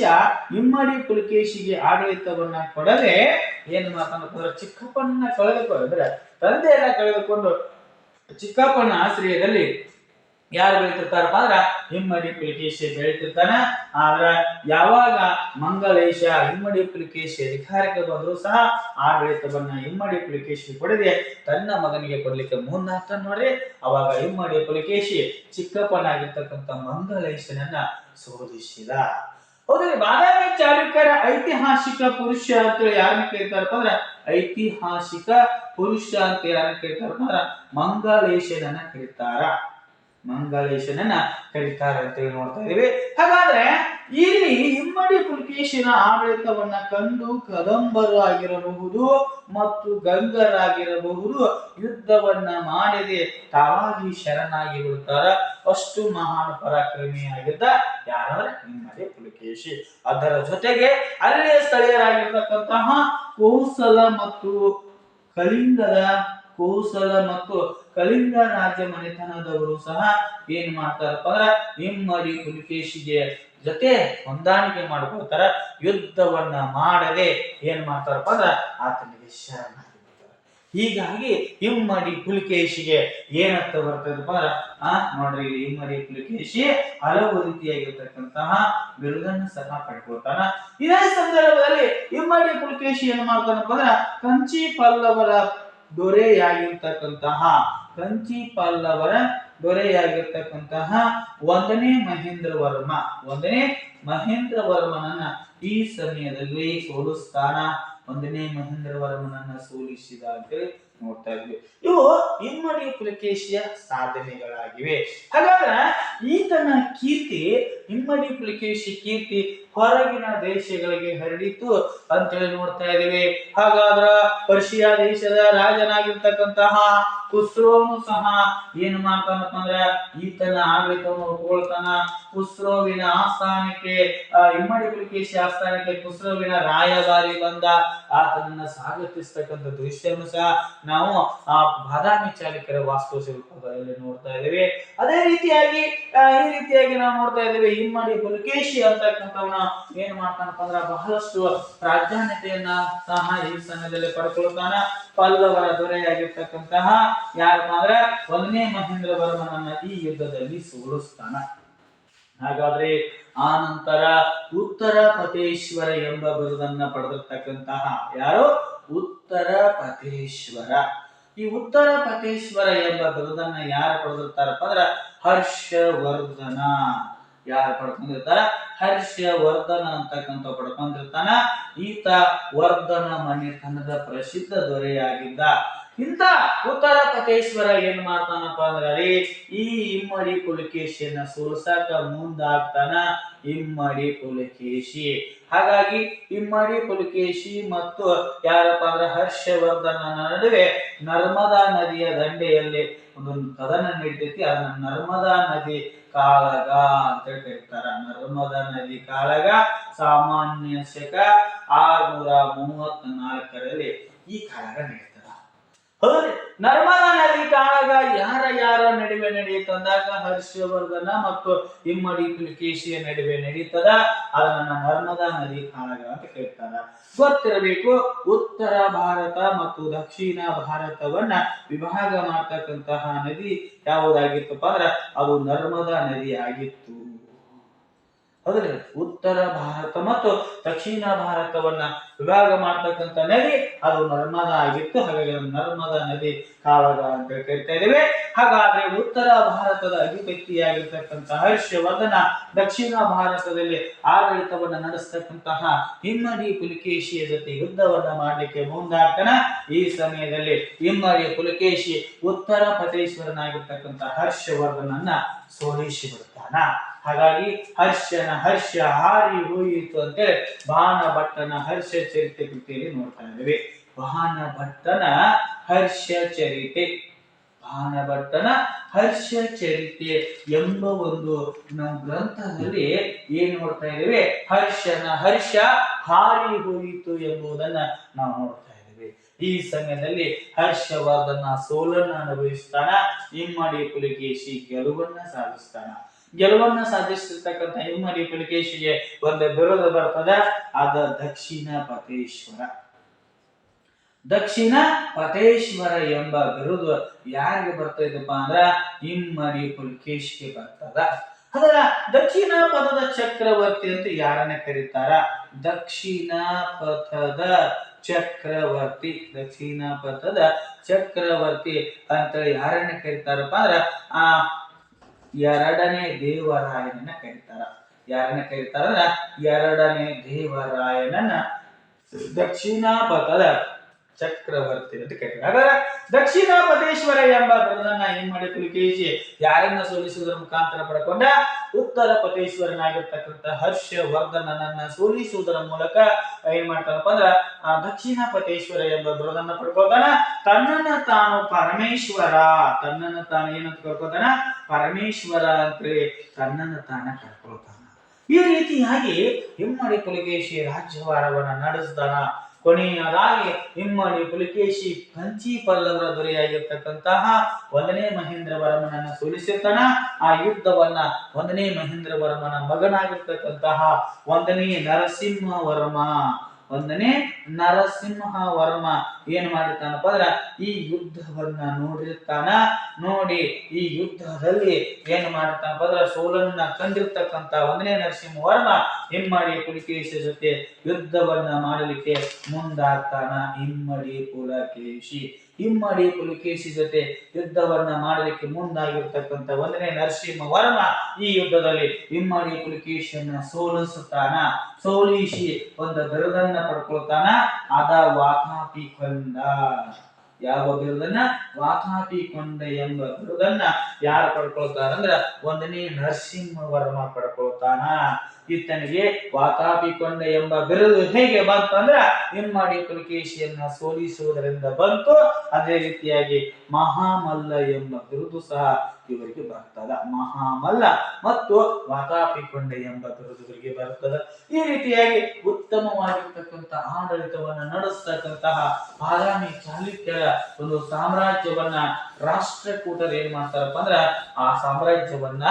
ಇಮ್ಮಡಿ ಪುಲಕೇಶಿಗೆ ಆಡಳಿತವನ್ನ ಕೊಡದೆ ಏನ್ ಮಾತನ್ನು ಚಿಕ್ಕಪ್ಪನ ಕಳೆದುಕೊಂಡ್ರೆ, ತಂದೆಯನ್ನ ಕಳೆದುಕೊಂಡು ಚಿಕ್ಕಪ್ಪನ ಆಶ್ರಯದಲ್ಲಿ ಯಾರು ಬೆಳಿತಿರ್ತಾರಪ್ಪ ಅಂದ್ರ ಹಿಮ್ಮಡಿ ಪುಲಿಕೇಶಿ ಬೆಳಿತಿರ್ತಾನ. ಆದ್ರ ಯಾವಾಗ ಮಂಗಲೇಶ ಹಿಮ್ಮಡಿ ಪುಲಿಕೇಶಿ ಅಧಿಕಾರಕ್ಕೆ ಬಂದ್ರು ಸಹ ಆಡಳಿತವನ್ನ ಹಿಮ್ಮಡಿ ಪುಲಿಕೇಶಿ ಕೊಡದೆ ತನ್ನ ಮಗನಿಗೆ ಕೊಡ್ಲಿಕ್ಕೆ ಮುಂದಾಗ್ತಾನ ನೋಡ್ರಿ. ಅವಾಗ ಹಿಮ್ಮಡಿ ಪುಲಿಕೇಶಿ ಚಿಕ್ಕಪ್ಪನಾಗಿರ್ತಕ್ಕಂಥ ಮಂಗಲೇಶನನ್ನ ಸೋಲಿಸಿದ. ಹೌದ್ರಿ, ಬಾದಾಮಿ ಚಾಲುಕ್ಯರ ಐತಿಹಾಸಿಕ ಪುರುಷ ಅಂತ ಯಾರನ್ನ ಕೇಳ್ತಾರಪ್ಪ ಅಂದ್ರ ಐತಿಹಾಸಿಕ ಪುರುಷ ಅಂತ ಯಾರನ್ನ ಕೇಳ್ತಾರಪ್ಪ ಅಂದ್ರ ಮಂಗಲೇಶನನ್ನ ಕರೀತಾರ ಮಂಗಲೇಶನನ್ನ ಕರೀತಾರೆ ಅಂತ ಹೇಳಿ ನೋಡ್ತಾ ಇದೀವಿ ಹಾಗಾದ್ರೆ ಇಲ್ಲಿ ಇಮ್ಮಡಿ ಪುಲಕೇಶಿನ ಆಡಳಿತವನ್ನ ಕಂಡು ಕದಂಬರು ಆಗಿರಬಹುದು ಮತ್ತು ಗಂಗರಾಗಿರಬಹುದು. ಯುದ್ಧವನ್ನ ಮಾಡದೆ ತಾವಾಗಿ ಶರಣಾಗಿ ಬಿಡುತ್ತಾರ ಅಷ್ಟು ಮಹಾನ್ ಪರಾಕ್ರಮಿಯಾಗಿದ್ದ ಯಾರಂದ್ರೆ ಇಮ್ಮಡಿ ಪುಲಕೇಶಿ. ಅದರ ಜೊತೆಗೆ ಅಲ್ಲಿಯ ಸ್ಥಳೀಯರಾಗಿರ್ತಕ್ಕಂತಹ ಕೌಸಲ ಮತ್ತು ಕಲಿಂಗದ ಕೌಸಲ ಮತ್ತು ಕಳಿಂಗ ರಾಜ್ಯ ಮನೆತನದವರು ಸಹ ಏನ್ ಮಾಡ್ತಾರಪ್ಪ ಅಂದ್ರ ಇಮ್ಮಡಿ ಪುಲಿಕೇಶಿಗೆ ಜೊತೆ ಹೊಂದಾಣಿಕೆ ಮಾಡ್ಕೊಳ್ತಾರ, ಯುದ್ಧವನ್ನ ಮಾಡದೆ ಏನ್ ಮಾಡ್ತಾರಪ್ಪ ಅಂದ್ರ ಆತನಿಗೆ ಶರಣ ಹೀಗಾಗಿ ಇಮ್ಮಡಿ ಪುಲಿಕೇಶಿಗೆ ಏನಂತ ಬರ್ತದಪ್ಪ ಅಂದ್ರ, ಆ, ನೋಡ್ರಿ ಇಲ್ಲಿ ಇಮ್ಮಡಿ ಪುಲಿಕೇಶಿ ಹಲವು ರೀತಿಯಾಗಿರ್ತಕ್ಕಂತಹ ಬಿರುದನ್ನು ಸಹ ಪಡ್ಕೊಳ್ತಾನ. ಇದೇ ಸಂದರ್ಭದಲ್ಲಿ ಇಮ್ಮಡಿ ಪುಲಿಕೇಶಿ ಏನ್ ಮಾಡ್ತಾನಪ್ಪ ಅಂದ್ರ, ಕಂಚಿ ಪಲ್ಲವರ ದೊರೆಯಾಗಿರ್ತಕ್ಕಂತಹ ಕಂಚಿ ಪಲ್ಲವರ ದೊರೆಯಾಗಿರ್ತಕ್ಕಂತಹ ಒಂದನೇ ಮಹೇಂದ್ರ ವರ್ಮ ಒಂದನೇ ಮಹೇಂದ್ರ ವರ್ಮನನ್ನ ಈ ಸಮಯದಲ್ಲಿ ಸೋಲಿಸ್ತಾನ. ಒಂದನೇ ಮಹೇಂದ್ರ ವರ್ಮನನ್ನ ಸೋಲಿಸಿದ ಅಂತೇಳಿ ನೋಡ್ತಾ ಇದ್ವಿ. ಇವು ಇಮ್ಮಡಿ ಪುಲಕೇಶಿಯ ಸಾಧನೆಗಳಾಗಿವೆ. ಹಾಗಾದ್ರೆ ಈತನ ಕೀರ್ತಿ, ಇಮ್ಮಡಿ ಪುಲಕೇಶಿ ಕೀರ್ತಿ ಹೊರಗಿನ ದೇಶಗಳಿಗೆ ಹರಡಿತು ಅಂತೇಳಿ ನೋಡ್ತಾ ಇದೀವಿ ಹಾಗಾದ್ರ ಪರ್ಷಿಯಾ ದೇಶದ ರಾಜನಾಗಿರ್ತಕ್ಕಂತಹ ಕುಸ್ರೋನು ಸಹ ಏನ್ ಮಾಡ್ತಾನಪ್ಪ ಅಂದ್ರ ಈತನ ಆಡಳಿತವನ್ನು ಒಪ್ಕೊಳ್ತಾನ. ಕುಸ್ರೋವಿನ ಆಸ್ಥಾನಕ್ಕೆ ಇಮ್ಮಡಿ ಪುಲಕೇಶಿ ಆಸ್ಥಾನಕ್ಕೆ ಕುಸ್ರೋವಿನ ರಾಯಭಾರಿ ಬಂದ ಆತನನ್ನ ಸ್ವಾಗತಿಸ್ತಕ್ಕಂಥ ದೃಶ್ಯವನ್ನು ಸಹ ನಾವು ಆ ಬಾದಾಮಿ ಚಾಲುಕ್ಯರ ವಾಸ್ತುಶಿಲ್ಪದಲ್ಲಿ ನೋಡ್ತಾ ಇದ್ದೇವೆ. ಅದೇ ರೀತಿಯಾಗಿ ಈ ರೀತಿಯಾಗಿ ನಾವು ನೋಡ್ತಾ ಇದ್ದೇವೆ, ಇಮ್ಮಡಿ ಪುಲಕೇಶಿ ಅಂತಕ್ಕಂಥವನ ಏನ್ ಮಾಡ್ತಾನಪ್ಪ ಅಂದ್ರ ಬಹಳಷ್ಟು ಪ್ರಾಧಾನ್ಯತೆಯನ್ನ ಸಹ ಈ ಸಮಯದಲ್ಲಿ ಪಡ್ಕೊಳ್ತಾನ. ಪಲ್ಲವರ ದೊರೆಯಾಗಿರ್ತಕ್ಕಂತಹ ಯಾರಪ್ಪ ಅಂದ್ರೆ ಒಂದನೇ ಮಹೇಂದ್ರ ವರ್ಮನನ್ನ ಈ ಯುದ್ಧದಲ್ಲಿ ಸೋಲಿಸ್ತಾನ. ಹಾಗಾದ್ರೆ ಆ ನಂತರ ಉತ್ತರ ಪತೇಶ್ವರ ಎಂಬ ಬಿರುದನ್ನ ಪಡೆದಿರ್ತಕ್ಕಂತಹ ಯಾರು? ಉತ್ತರ ಪತೇಶ್ವರ ಈ ಉತ್ತರ ಪತೇಶ್ವರ ಎಂಬ ಬಿರುದನ್ನ ಯಾರು ಪಡೆದಿರ್ತಾರಪ್ಪ ಅಂದ್ರ ಹರ್ಷವರ್ಧನ. ಯಾರು ಪಡ್ಕೊಂಡಿರ್ತಾರ? ಹರ್ಷವರ್ಧನ ಅಂತಕ್ಕಂಥ ಪಡ್ಕೊಂಡಿರ್ತಾನ. ಈತ ವರ್ಧನ ಮನೆತನದ ಪ್ರಸಿದ್ಧ ದೊರೆಯಾಗಿದ್ದ ಇಂತ ಉತ್ತರ ಪತೇಶ್ವರ ಏನ್ ಮಾಡ್ತಾನಪ್ಪ ಅಂದ್ರೆ ಈ ಇಮ್ಮಡಿ ಪುಲಕೇಶಿಯನ್ನ ಸೋಲ್ಸಾಕ ಮುಂದಾಗ್ತಾನ ಇಮ್ಮಡಿ ಪುಲಕೇಶಿ. ಹಾಗಾಗಿ ಇಮ್ಮಡಿ ಪುಲಕೇಶಿ ಮತ್ತು ಯಾರಪ್ಪ ಅಂದ್ರೆ ಹರ್ಷವರ್ಧನ ನಡುವೆ ನರ್ಮದಾ ನದಿಯ ದಂಡೆಯಲ್ಲಿ ಒಂದು ಕದನ ನಡೀತೈತಿ ಅದನ್ನ ನರ್ಮದಾ ನದಿ ಕಾಳಗ ಅಂತ ಕರೀತಾರ ನರ್ಮದಾ ನದಿ ಕಾಳಗ ಸಾಮಾನ್ಯ ಶಕ ಆರ್ನೂರ ಮೂವತ್ತ್ ನಾಲ್ಕರಲ್ಲಿ ಈ ಕಾಳಗ ನಡೀತದ ಹೌದ್ರಿ. ನರ್ಮದಾ ನದಿ ಕಾಳಗ ಯಾರ ಯಾರ ನಡುವೆ ನಡೆಯುತ್ತಂದಾಗ ಹರ್ಷವರ್ಧನ ಮತ್ತು ಇಮ್ಮಡಿ ಪುಲಿಕೇಶಿಯ ನಡುವೆ ನಡೀತದ ಅದನ್ನ ನರ್ಮದಾ ನದಿ ಕಾಳಗ ಅಂತ ಕೇಳ್ತಾರ. ಗೊತ್ತಿರಬೇಕು, ಉತ್ತರ ಭಾರತ ಮತ್ತು ದಕ್ಷಿಣ ಭಾರತವನ್ನ ವಿಭಾಗ ಮಾಡ್ತಕ್ಕಂತಹ ನದಿ ಯಾವುದಾಗಿತ್ತಪ್ಪ ಅಂದ್ರ ಅದು ನರ್ಮದಾ ನದಿ ಆಗಿತ್ತು. ಹೌದ್ರಿ? ಉತ್ತರ ಭಾರತ ಮತ್ತು ದಕ್ಷಿಣ ಭಾರತವನ್ನ ವಿಭಾಗ ಮಾಡ್ತಕ್ಕಂಥ ನದಿ, ಅದು ನರ್ಮದಾ ಆಗಿತ್ತು. ಹಾಗಾಗಿ ನರ್ಮದಾ ನದಿ ಕಾಳಗ ಅಂತ ಕರಿತಾ ಇದ್ದೇವೆ. ಹಾಗಾದ್ರೆ ಉತ್ತರ ಭಾರತದ ಅಧಿಪತಿಯಾಗಿರ್ತಕ್ಕಂಥ ಹರ್ಷವರ್ಧನ ದಕ್ಷಿಣ ಭಾರತದಲ್ಲಿ ಆಡಳಿತವನ್ನ ನಡೆಸ್ತಕ್ಕಂತಹ ಹಿಮ್ಮಡಿ ಪುಲಿಕೇಶಿಯ ಜೊತೆ ಯುದ್ಧವನ್ನ ಮಾಡಲಿಕ್ಕೆ ಮುಂದಾಗ್ತಾನ. ಈ ಸಮಯದಲ್ಲಿ ಹಿಮ್ಮಡಿ ಪುಲಿಕೇಶಿ ಉತ್ತರ ಪ್ರದೇಶ್ವರನಾಗಿರ್ತಕ್ಕಂಥ ಹರ್ಷವರ್ಧನನ್ನ ಸೋಲಿಸಿ ಬಿಡ್ತಾನ. ಹಾಗಾಗಿ ಹರ್ಷನ ಹರ್ಷ ಹಾರಿ ಹೋಯಿತು ಅಂತೇಳಿ ಬಾಣ ಭಟ್ಟನ ಹರ್ಷ ಚರಿತೆ ಕೃತಿಯಲ್ಲಿ ನೋಡ್ತಾ ಇದ್ದೇವೆ. ಬಾಣಭಟ್ಟನ ಹರ್ಷ ಚರಿತೆ. ಬಾಣಭಟ್ಟನ ಹರ್ಷ ಚರಿತೆ ಎಂಬ ಒಂದು ನಮ್ಮ ಗ್ರಂಥದಲ್ಲಿ ಏನ್ ನೋಡ್ತಾ ಇದ್ದೇವೆ? ಹರ್ಷನ ಹರ್ಷ ಹಾರಿ ಹೋಯಿತು ಎಂಬುದನ್ನ ನಾವು ನೋಡ್ತಾ ಇದ್ದೇವೆ. ಈ ಸಮಯದಲ್ಲಿ ಹರ್ಷವಾದನ್ನ ಸೋಲನ್ನ ಅನುಭವಿಸ್ತಾನ, ಇಮ್ಮಡಿ ಪುಲಿಕೇಶಿ ಗೆಲುವನ್ನ ಸಾಧಿಸ್ತಾನ. ಗೆಲುವನ್ನ ಸಾಧಿಸಿರ್ತಕ್ಕಂಥ ಹಿಮ್ಮರಿ ಪುಲಿಕೇಶಿಗೆ ಒಂದು ಬಿರುದು ಬರ್ತದ. ಅದ ದಕ್ಷಿಣ ಪತೇಶ್ವರ ದಕ್ಷಿಣ ಪತೇಶ್ವರ ಎಂಬ ಬಿರುದು ಯಾರಿಗೆ ಬರ್ತದಪ್ಪ ಅಂದ್ರ ಹಿಮ್ಮರಿ ಪುಲಿಕೇಶಿಗೆ ಬರ್ತದ. ಅದರ ದಕ್ಷಿಣ ಪಥದ ಚಕ್ರವರ್ತಿ ಅಂತ ಯಾರನ್ನ ಕರೀತಾರ? ದಕ್ಷಿಣ ಪಥದ ಚಕ್ರವರ್ತಿ. ದಕ್ಷಿಣ ಪಥದ ಚಕ್ರವರ್ತಿ ಅಂತ ಯಾರನ್ನ ಕರೀತಾರಪ್ಪ ಅಂದ್ರ ಆ ಎರಡನೇ ದೇವರಾಯನನ್ನ ಕರೀತಾರ. ಯಾರನ್ನ ಕರೀತಾರ ಎರಡನೇ ದೇವರಾಯನನ್ನ. ದಕ್ಷಿಣ ಪಥದ ಚಕ್ರವರ್ತಿ ಅಂತ ಕೇಳ್ತಾರೆ. ಹಾಗಾದ್ರೆ ದಕ್ಷಿಣ ಪದೇಶ್ವರ ಎಂಬ ಬಿರುದನ್ನ ಏನ್ ಮಾಡಿ ಪುಲಿಕೇಶಿ ಯಾರನ್ನ ಸೋಲಿಸುವುದರ ಮುಖಾಂತರ ಪಡ್ಕೊಂಡ ಉತ್ತರ ಪತೇಶ್ವರನಾಗಿರ್ತಕ್ಕಂಥ ಹರ್ಷವರ್ಧನನನ್ನ ಸೋಲಿಸುವುದರ ಮೂಲಕ ಏನ್ ಮಾಡ್ತಾನಪ್ಪ ಅಂದ್ರ, ಆ ದಕ್ಷಿಣ ಪತೇಶ್ವರ ಎಂಬ ಬಿರುದನ್ನ ಪಡ್ಕೋತಾನ. ತನ್ನನ್ನ ತಾನು ಪರಮೇಶ್ವರ, ತನ್ನನ್ನ ತಾನು ಏನಂತ ಕರ್ಕೋತಾನ? ಪರಮೇಶ್ವರ ಅಂತೇಳಿ ತನ್ನನ್ನ ತಾನ ಕರ್ಕೊಳ್ತಾನ ಈ ರೀತಿಯಾಗಿ ಹಿಮ್ಮಡಿ ಪುಲಿಕೇಶಿ ರಾಜ್ಯವಾರವನ್ನ ನಡೆಸ್ತಾನ ಕೊನೆಯದಾಗಿ ಹಿಮ್ಮಡಿ ಪುಲಿಕೇಶಿ ಕಂಚಿ ಪಲ್ಲವರ ದೊರೆಯಾಗಿರ್ತಕ್ಕಂತಹ ಒಂದನೇ ಮಹೇಂದ್ರ ವರ್ಮನನ್ನ ಸೋಲಿಸಿರ್ತಾನ. ಆ ಯುದ್ಧವನ್ನ ಒಂದನೇ ಮಹೇಂದ್ರ ವರ್ಮನ ಮಗನಾಗಿರ್ತಕ್ಕಂತಹ ಒಂದನೇ ನರಸಿಂಹ ವರ್ಮ. ಒಂದನೇ ನರಸಿಂಹ ವರ್ಮ ಏನ್ ಮಾಡಿರ್ತಾನಪ್ಪ ಅಂದ್ರ ಈ ಯುದ್ಧವನ್ನ ನೋಡಿರ್ತಾನ. ನೋಡಿ ಈ ಯುದ್ಧದಲ್ಲಿ ಏನ್ ಮಾಡಿರ್ತಾನಪ್ಪ ಅಂದ್ರ ಸೋಲನ್ನ ಕಂಡಿರ್ತಕ್ಕಂತ ಒಂದನೇ ನರಸಿಂಹ ವರ್ಮ ಹಿಮ್ಮಡಿ ಪುಲಕೇಶಿ ಜೊತೆ ಯುದ್ಧವನ್ನ ಮಾಡಲಿಕ್ಕೆ ಮುಂದಾಗ್ತಾನ. ಹಿಮ್ಮಡಿ ಪುಲಕೇಶಿ. ಹಿಮ್ಮಡಿ ಪುಲಿಕೇಶಿ ಜೊತೆ ಯುದ್ಧವನ್ನ ಮಾಡಲಿಕ್ಕೆ ಮುಂದಾಗಿರ್ತಕ್ಕಂತ ಒಂದನೇ ನರಸಿಂಹ ವರ್ಮ ಈ ಯುದ್ಧದಲ್ಲಿ ಹಿಮ್ಮಡಿ ಪುಲಿಕೇಶಿಯನ್ನ ಸೋಲಿಸುತ್ತಾನ. ಸೋಲಿಸಿ ಒಂದು ಬಿರುದನ್ನ ಪಡ್ಕೊಳ್ತಾನ. ಅದ ವಾತಾಪಿಕೊಂಡ ಯಾವ ಬಿರುದನ್ನ? ವಾತಾಪಿಕೊಂಡ ಎಂಬ ಬಿರುದನ್ನ ಯಾರು ಪಡ್ಕೊಳ್ತಾರಂದ್ರ ಒಂದನೇ ನರಸಿಂಹ ವರ್ಮ ಪಡ್ಕೊಳ್ತಾನ. ಈತನಿಗೆ ವಾತಾಪಿಕೊಂಡ ಎಂಬ ಬಿರುದು ಹೇಗೆ ಬಂತು ಅಂದ್ರ ಹಿಮ್ಮಡಿ ಪುಲಕೇಶಿಯನ್ನ ಸೋಲಿಸುವುದರಿಂದ ಬಂತು. ಅದೇ ರೀತಿಯಾಗಿ ಮಹಾಮಲ್ಲ ಎಂಬ ಬಿರುದು ಸಹ ಇವರಿಗೆ ಬರ್ತದ. ಮಹಾಮಲ್ಲ ಮತ್ತು ವಾತಾಪಿಕೊಂಡ ಎಂಬ ಬಿರುದು ಇವರಿಗೆ ಬರ್ತದ. ಈ ರೀತಿಯಾಗಿ ಉತ್ತಮವಾಗಿರ್ತಕ್ಕಂಥ ಆಡಳಿತವನ್ನ ನಡೆಸ್ತಕ್ಕಂತಹ ಬಾದಾಮಿ ಚಾಲುಕ್ಯರ ಒಂದು ಸಾಮ್ರಾಜ್ಯವನ್ನ ರಾಷ್ಟ್ರಕೂಟರು ಏನ್ ಮಾಡ್ತಾರಪ್ಪ ಅಂದ್ರ ಆ ಸಾಮ್ರಾಜ್ಯವನ್ನ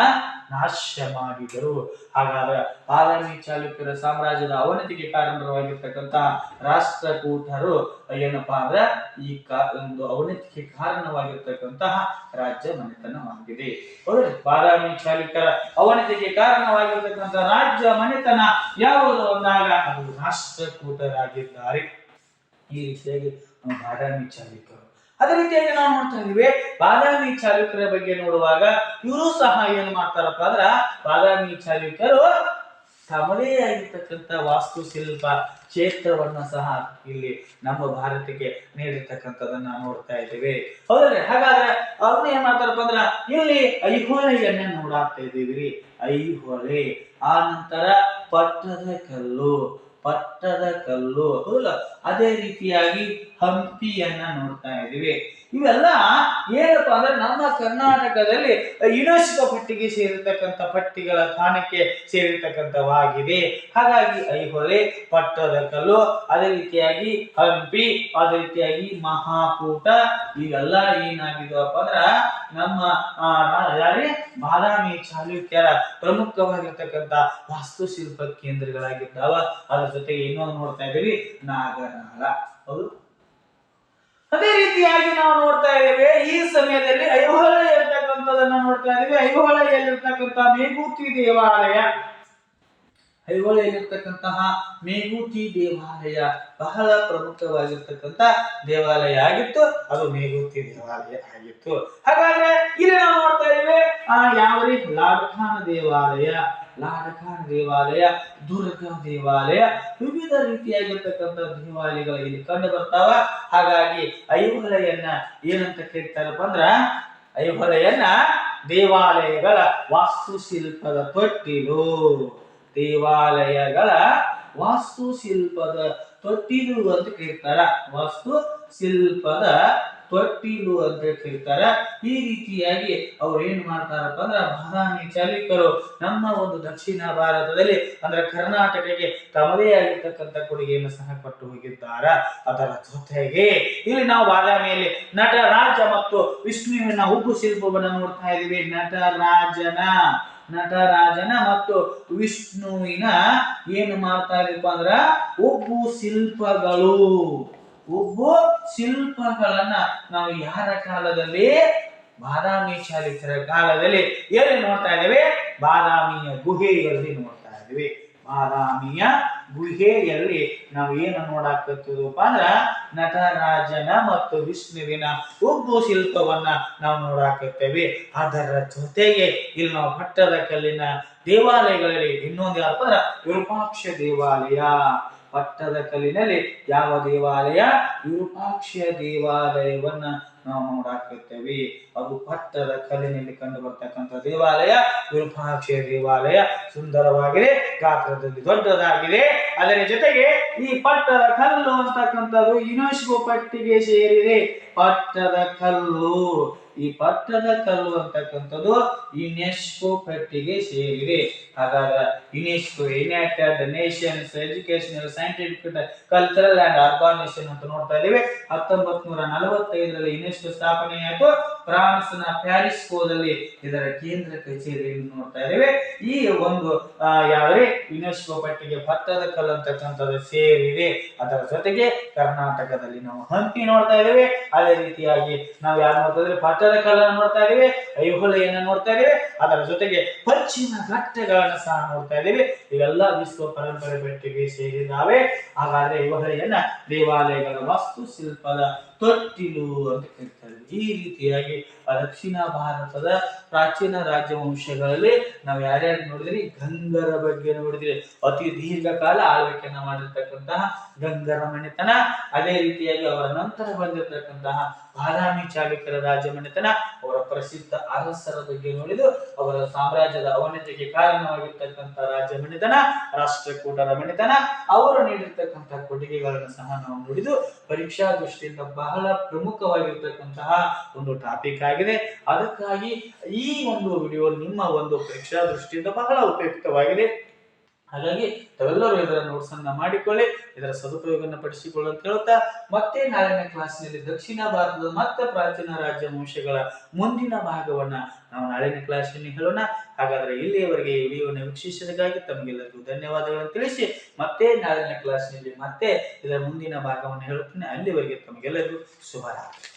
ನಾಶ ಮಾಡಿದರು. ಹಾಗಾದ್ರೆ ಬಾದಾಮಿ ಚಾಲುಕ್ಯರ ಸಾಮ್ರಾಜ್ಯದ ಅವನತಿಗೆ ಕಾರಣವಾಗಿರ್ತಕ್ಕಂತಹ ರಾಷ್ಟ್ರಕೂಟರು ಏನಪ್ಪಾ ಅಂದ್ರ ಈ ಒಂದು ಅವನತಿಗೆ ಕಾರಣವಾಗಿರ್ತಕ್ಕಂತಹ ರಾಜ್ಯ ಮನೆತನವಾಗಿದೆ ಹೌದ್ರಿ ಬಾದಾಮಿ ಚಾಲುಕ್ಯರ ಅವನತಿಗೆ ಕಾರಣವಾಗಿರ್ತಕ್ಕಂಥ ರಾಜ್ಯ ಮನೆತನ ಯಾವುದು ಅಂದಾಗ ಅದು ರಾಷ್ಟ್ರಕೂಟರಾಗಿದ್ದಾರೆ. ಈ ರೀತಿಯಾಗಿ ಬಾದಾಮಿ ಚಾಲುಕ್ಯರು ಅದೇ ರೀತಿಯಾಗಿ ನಾವು ನೋಡ್ತಾ ಇದೀವಿ ಬಾದಾಮಿ ಚಾಲುಕ್ಯರ ಬಗ್ಗೆ ನೋಡುವಾಗ ಇವರು ಸಹ ಏನ್ ಮಾಡ್ತಾರಪ್ಪ ಅಂದ್ರ ಬಾದಾಮಿ ಚಾಲುಕ್ಯರು ತಮ್ಮದೇ ಆಗಿರ್ತಕ್ಕಂಥ ವಾಸ್ತುಶಿಲ್ಪ ಕ್ಷೇತ್ರವನ್ನ ಸಹ ಇಲ್ಲಿ ನಮ್ಮ ಭಾರತಕ್ಕೆ ನೀಡಿರ್ತಕ್ಕಂಥದನ್ನ ನೋಡ್ತಾ ಇದ್ದೀವಿ. ಹೌದ್ರಿ? ಹಾಗಾದ್ರೆ ಅವ್ರನ್ನ ಏನ್ ಮಾಡ್ತಾರಪ್ಪ ಅಂದ್ರ, ಇಲ್ಲಿ ಐಹೊಳೆಯನ್ನ ನೋಡಾಕ್ತಾ ಇದೀವಿ ಐಹೊಳೆ, ಆ ನಂತರ ಪಟ್ಟದ ಕಲ್ಲು ಪಟ್ಟದ ಕಲ್ಲು ಹೌದಲ್ಲ? ಅದೇ ರೀತಿಯಾಗಿ ಹಂಪಿಯನ್ನ ನೋಡ್ತಾ ಇದೀವಿ ಇವೆಲ್ಲ ಏನಪ್ಪಾ ಅಂದ್ರೆ ನಮ್ಮ ಕರ್ನಾಟಕದಲ್ಲಿ ಯುನೆಸ್ಕೋ ಪಟ್ಟಿಗೆ ಸೇರಿರ್ತಕ್ಕಂಥ ಪಟ್ಟಿಗಳ ಸ್ಥಾನಕ್ಕೆ ಸೇರಿರ್ತಕ್ಕಂಥವಾಗಿದೆ ಹಾಗಾಗಿ ಐಹೊಳೆ ಪಟ್ಟದಕಲ್ಲು ಅದೇ ರೀತಿಯಾಗಿ ಹಂಪಿ, ಅದೇ ರೀತಿಯಾಗಿ ಮಹಾಕೂಟ, ಇವೆಲ್ಲ ಏನಾಗಿದ್ವಪ್ಪ ಅಂದ್ರ ನಮ್ಮ ಯಾರೇ ಬಾದಾಮಿ ಚಾಲುಕ್ಯರ ಪ್ರಮುಖವಾಗಿರ್ತಕ್ಕಂಥ ವಾಸ್ತುಶಿಲ್ಪ ಕೇಂದ್ರಗಳಾಗಿದ್ದಾವ. ಅದ್ರ ಜೊತೆಗೆ ಇನ್ನೊಂದು ನೋಡ್ತಾ ಇದ್ದೀವಿ ನಾಗನಾಳ. ಹೌದು? ಅದೇ ರೀತಿಯಾಗಿ ನಾವು ನೋಡ್ತಾ ಇದ್ದೇವೆ, ಈ ಸಮಯದಲ್ಲಿ ಐಹೊಳೆ ಇರ್ತಕ್ಕಂಥದನ್ನ ನೋಡ್ತಾ ಇದ್ದೇವೆ. ಐಹೊಳೆಯಲ್ಲಿರ್ತಕ್ಕಂತಹ ಮೇಘೂತಿ ದೇವಾಲಯ. ಐಹೊಳೆಯಲ್ಲಿರ್ತಕ್ಕಂತಹ ಮೇಘೂತಿ ದೇವಾಲಯ ಬಹಳ ಪ್ರಮುಖವಾಗಿರ್ತಕ್ಕಂಥ ದೇವಾಲಯ ಆಗಿತ್ತು. ಅದು ಮೇಘೂತಿ ದೇವಾಲಯ ಆಗಿತ್ತು. ಹಾಗಾದ್ರೆ ಇಲ್ಲಿ ನಾವು ನೋಡ್ತಾ ಇದ್ದೇವೆ, ಆ ಯಾವ ರೀತಿ ಲಾಡ್ಖಾನ ದೇವಾಲಯ. ಲಾಡಖಾನ ದೇವಾಲಯ, ದುರ್ಗಾ ದೇವಾಲಯ. ವಿವಿಧ ರೀತಿಯಾಗಿರ್ತಕ್ಕಂಥ ದೇವಾಲಯಗಳು ಇಲ್ಲಿ ಕಂಡು ಬರ್ತಾವ. ಹಾಗಾಗಿ ಐಹೊಲೆಯನ್ನ ಏನಂತ ಕೇಳ್ತಾರಪ್ಪ ಅಂದ್ರ ಐಹೊಲೆಯನ್ನ ದೇವಾಲಯಗಳ ವಾಸ್ತುಶಿಲ್ಪದ ತೊಟ್ಟಿಲು. ದೇವಾಲಯಗಳ ವಾಸ್ತುಶಿಲ್ಪದ ತೊಟ್ಟಿಲು ಅಂತ ಕೇಳ್ತಾರ. ವಾಸ್ತು ಶಿಲ್ಪದ ತೊಟ್ಟಿಲು ಅಂತ ಕರೀತಾರ ಈ ರೀತಿಯಾಗಿ ಅವ್ರು ಏನ್ ಮಾಡ್ತಾರಪ್ಪ ಅಂದ್ರ ಬಾದಾಮಿ ಚಾಲುಕ್ಯರು ನಮ್ಮ ಒಂದು ದಕ್ಷಿಣ ಭಾರತದಲ್ಲಿ ಅಂದ್ರೆ ಕರ್ನಾಟಕಕ್ಕೆ ತಮ್ಮದೇ ಆಗಿರ್ತಕ್ಕಂಥ ಕೊಡುಗೆಯನ್ನು ಸಹ ಕೊಟ್ಟು ಹೋಗಿದ್ದಾರ. ಅದರ ಜೊತೆಗೆ ಇಲ್ಲಿ ನಾವು ಬಾದಾಮಿಯಲ್ಲಿ ನಟರಾಜ ಮತ್ತು ವಿಷ್ಣುವಿನ ಉಬ್ಬು ಶಿಲ್ಪವನ್ನು ನೋಡ್ತಾ ಇದೀವಿ ನಟರಾಜನ ನಟರಾಜನ ಮತ್ತು ವಿಷ್ಣುವಿನ ಏನು ಮಾಡ್ತಾ ಇದೀಪ ಅಂದ್ರ ಉಬ್ಬು ಶಿಲ್ಪಗಳು. ಉಬ್ಬು ಶಿಲ್ಪಗಳನ್ನ ನಾವು ಯಾರ ಕಾಲದಲ್ಲಿ? ಬಾದಾಮಿ ಚಾಲುಕ್ಯರ ಕಾಲದಲ್ಲಿ. ಎಲ್ಲಿ ನೋಡ್ತಾ ಇದ್ದೇವೆ? ಬಾದಾಮಿಯ ಗುಹೆಯಲ್ಲಿ ನೋಡ್ತಾ ಇದ್ದೇವೆ. ಬಾದಾಮಿಯ ಗುಹೆಯಲ್ಲಿ ನಾವು ಏನು ನೋಡಾಕತ್ತಿದ್ವಪ್ಪ ಅಂದ್ರ ನಟರಾಜನ ಮತ್ತು ವಿಷ್ಣುವಿನ ಉಬ್ಬು ಶಿಲ್ಪವನ್ನ ನಾವು ನೋಡಾಕತ್ತೇವೆ. ಅದರ ಜೊತೆಗೆ ಇಲ್ಲಿ ನಾವು ಪಟ್ಟದ ಕಲ್ಲಿನ ದೇವಾಲಯಗಳಲ್ಲಿ ಇನ್ನೊಂದು ಯಾವ ವಿರೂಪಾಕ್ಷ ದೇವಾಲಯ. ಪಟ್ಟದ ಕಲ್ಲಿನಲ್ಲಿ ಯಾವ ದೇವಾಲಯ? ವಿರೂಪಾಕ್ಷಿಯ ದೇವಾಲಯವನ್ನ ನಾವು ನೋಡಾಕಿರ್ತೇವೆ ಅದು ಪಟ್ಟದ ಕಲ್ಲಿನಲ್ಲಿ ಕಂಡು ಬರ್ತಕ್ಕಂಥ ದೇವಾಲಯ, ವಿರೂಪಾಕ್ಷಿಯ ದೇವಾಲಯ. ಸುಂದರವಾಗಿದೆ, ಗಾತ್ರದಲ್ಲಿ ದೊಡ್ಡದಾಗಿದೆ. ಅದರ ಜೊತೆಗೆ ಈ ಪಟ್ಟದ ಕಲ್ಲು ಅಂತಕ್ಕಂಥದ್ದು ಯುನೆಸ್ಕೋ ಪಟ್ಟಿಗೆ ಸೇರಿದೆ. ಪಟ್ಟದ ಕಲ್ಲು. ಈ ಪಟ್ಟದ ಕಲ್ಲು ಅಂತಕ್ಕಂಥದ್ದು ಯುನೆಸ್ಕೋ ಪಟ್ಟಿಗೆ ಸೇರಿದೆ. ಹಾಗಾದ್ರೆ UNESCO United Nations Educational Scientific Cultural and Organisation ಅಂತ ನೋಡ್ತಾ ಇದೀವಿ ಹತ್ತೊಂಬತ್ ನೂರ ನಲವತ್ತೈದರಲ್ಲಿ ಯುನೆಸ್ಕೋ ಸ್ಥಾಪನೆ ಆಯಿತು ಫ್ರಾನ್ಸ್ನ ಪ್ಯಾರಿಸ್ ಕೋದಲ್ಲಿ ಇದರ ಕೇಂದ್ರ ಕಚೇರಿಯನ್ನು ನೋಡ್ತಾ ಇದ್ದೇವೆ. ಈ ಒಂದು ಯಾವುದೇ ಯುನೆಸ್ಕೋ ಪಟ್ಟಿಗೆ ಭತ್ತದ ಕಲ್ಲು ಅಂತಕ್ಕಂಥದ್ದು ಸೇರಿದೆ. ಅದರ ಜೊತೆಗೆ ಕರ್ನಾಟಕದಲ್ಲಿ ನಾವು ಹಂಪಿ ನೋಡ್ತಾ ಇದ್ದೇವೆ. ಅದೇ ರೀತಿಯಾಗಿ ನಾವು ಯಾರು ನೋಡ್ತಾ ಇದ್ರೆ ಭತ್ತದ ಕಲ್ಲನ್ನು ನೋಡ್ತಾ ಇದ್ದೇವೆ. ಐಹೊಳೆಯನ್ನು ನೋಡ್ತಾ ಇದ್ದೇವೆ. ಅದರ ಜೊತೆಗೆ ಪಶ್ಚಿಮ ಘಟ್ಟಗಳನ್ನು ಸಹ ನೋಡ್ತಾ ಇದ್ದೇವೆ. ಇವೆಲ್ಲ ವಿಶ್ವ ಪರಂಪರೆ ಪಟ್ಟಿಗೆ ಸೇರಿದ್ದಾವೆ. ಹಾಗಾದ್ರೆ ಐಹೊಳೆಯನ್ನ ದೇವಾಲಯಗಳ ವಾಸ್ತುಶಿಲ್ಪದ ತೊಟ್ಟಿಲು ಅಂತ ಕರೀತಾರೆ. ಈ ರೀತಿಯಾಗಿ ದಕ್ಷಿಣ ಭಾರತದ ಪ್ರಾಚೀನ ರಾಜವಂಶಗಳಲ್ಲಿ ನಾವು ಯಾರ್ಯಾರು ನೋಡಿದ್ರಿ? ಗಂಗರ ಬಗ್ಗೆ ನೋಡಿದ್ರಿ. ಅತಿ ದೀರ್ಘಕಾಲ ಆಳ್ವಿಕೆಯನ್ನ ಮಾಡಿರ್ತಕ್ಕಂತಹ ಗಂಗರ ಮನೆತನ, ಅದೇ ರೀತಿಯಾಗಿ ಅವರ ನಂತರ ಬಂದಿರತಕ್ಕಂತಹ ಬಾದಾಮಿ ಚಾಲುಕ್ಯರ ರಾಜ ಮನೆತನ, ಅವರ ಪ್ರಸಿದ್ಧ ಅರಸರ ಬಗ್ಗೆ ನೋಡಿದು ಅವರ ಸಾಮ್ರಾಜ್ಯದ ಅವನತಿಗೆ ಕಾರಣವಾಗಿರ್ತಕ್ಕಂಥ ರಾಜ ಮನೆತನ, ರಾಷ್ಟ್ರಕೂಟರ ಮನೆತನ, ಅವರು ನೀಡಿರ್ತಕ್ಕಂತಹ ಕೊಡುಗೆಗಳನ್ನು ಸಹ ನಾವು ನೋಡಿದು ಪರೀಕ್ಷಾ ದೃಷ್ಟಿಯಿಂದ ಬಹಳ ಪ್ರಮುಖವಾಗಿರ್ತಕ್ಕಂತಹ ಒಂದು ಟಾಪಿಕ್ ಆಗಿದೆ. ಅದಕ್ಕಾಗಿ ಈ ಒಂದು ವಿಡಿಯೋ ನಿಮ್ಮ ಒಂದು ಪರೀಕ್ಷಾ ದೃಷ್ಟಿಯಿಂದ ಬಹಳ ಉಪಯುಕ್ತವಾಗಿದೆ. ಹಾಗಾಗಿ ತಾವೆಲ್ಲರೂ ಇದರ ನೋಟ್ಸ್ ಅನ್ನ ಮಾಡಿಕೊಳ್ಳಿ, ಇದರ ಸದುಪಯೋಗವನ್ನು ಪಡಿಸಿಕೊಳ್ಳಿ ಅಂತ ಹೇಳ್ತಾ ಮತ್ತೆ ನಾಳಿನ ಕ್ಲಾಸ್ನಲ್ಲಿ ದಕ್ಷಿಣ ಭಾರತದ ಮತ್ತೆ ಪ್ರಾಚೀನ ರಾಜ್ಯ ವಂಶಗಳ ಮುಂದಿನ ಭಾಗವನ್ನ ನಾವು ನಾಳಿನ ಕ್ಲಾಸ್ನಲ್ಲಿ ಹೇಳೋಣ. ಹಾಗಾದ್ರೆ ಇಲ್ಲಿಯವರೆಗೆ ಈ ವಿಡಿಯೋನ ವೀಕ್ಷಿಸಿದಕ್ಕಾಗಿ ತಮಗೆಲ್ಲರಿಗೂ ಧನ್ಯವಾದಗಳನ್ನು ತಿಳಿಸಿ, ಮತ್ತೆ ನಾಳಿನ ಕ್ಲಾಸ್ನಲ್ಲಿ ಮತ್ತೆ ಇದರ ಮುಂದಿನ ಭಾಗವನ್ನು ಹೇಳುತ್ತೇನೆ. ಅಲ್ಲಿವರೆಗೆ ತಮಗೆಲ್ಲರಿಗೂ ಶುಭರಾತ್ರಿ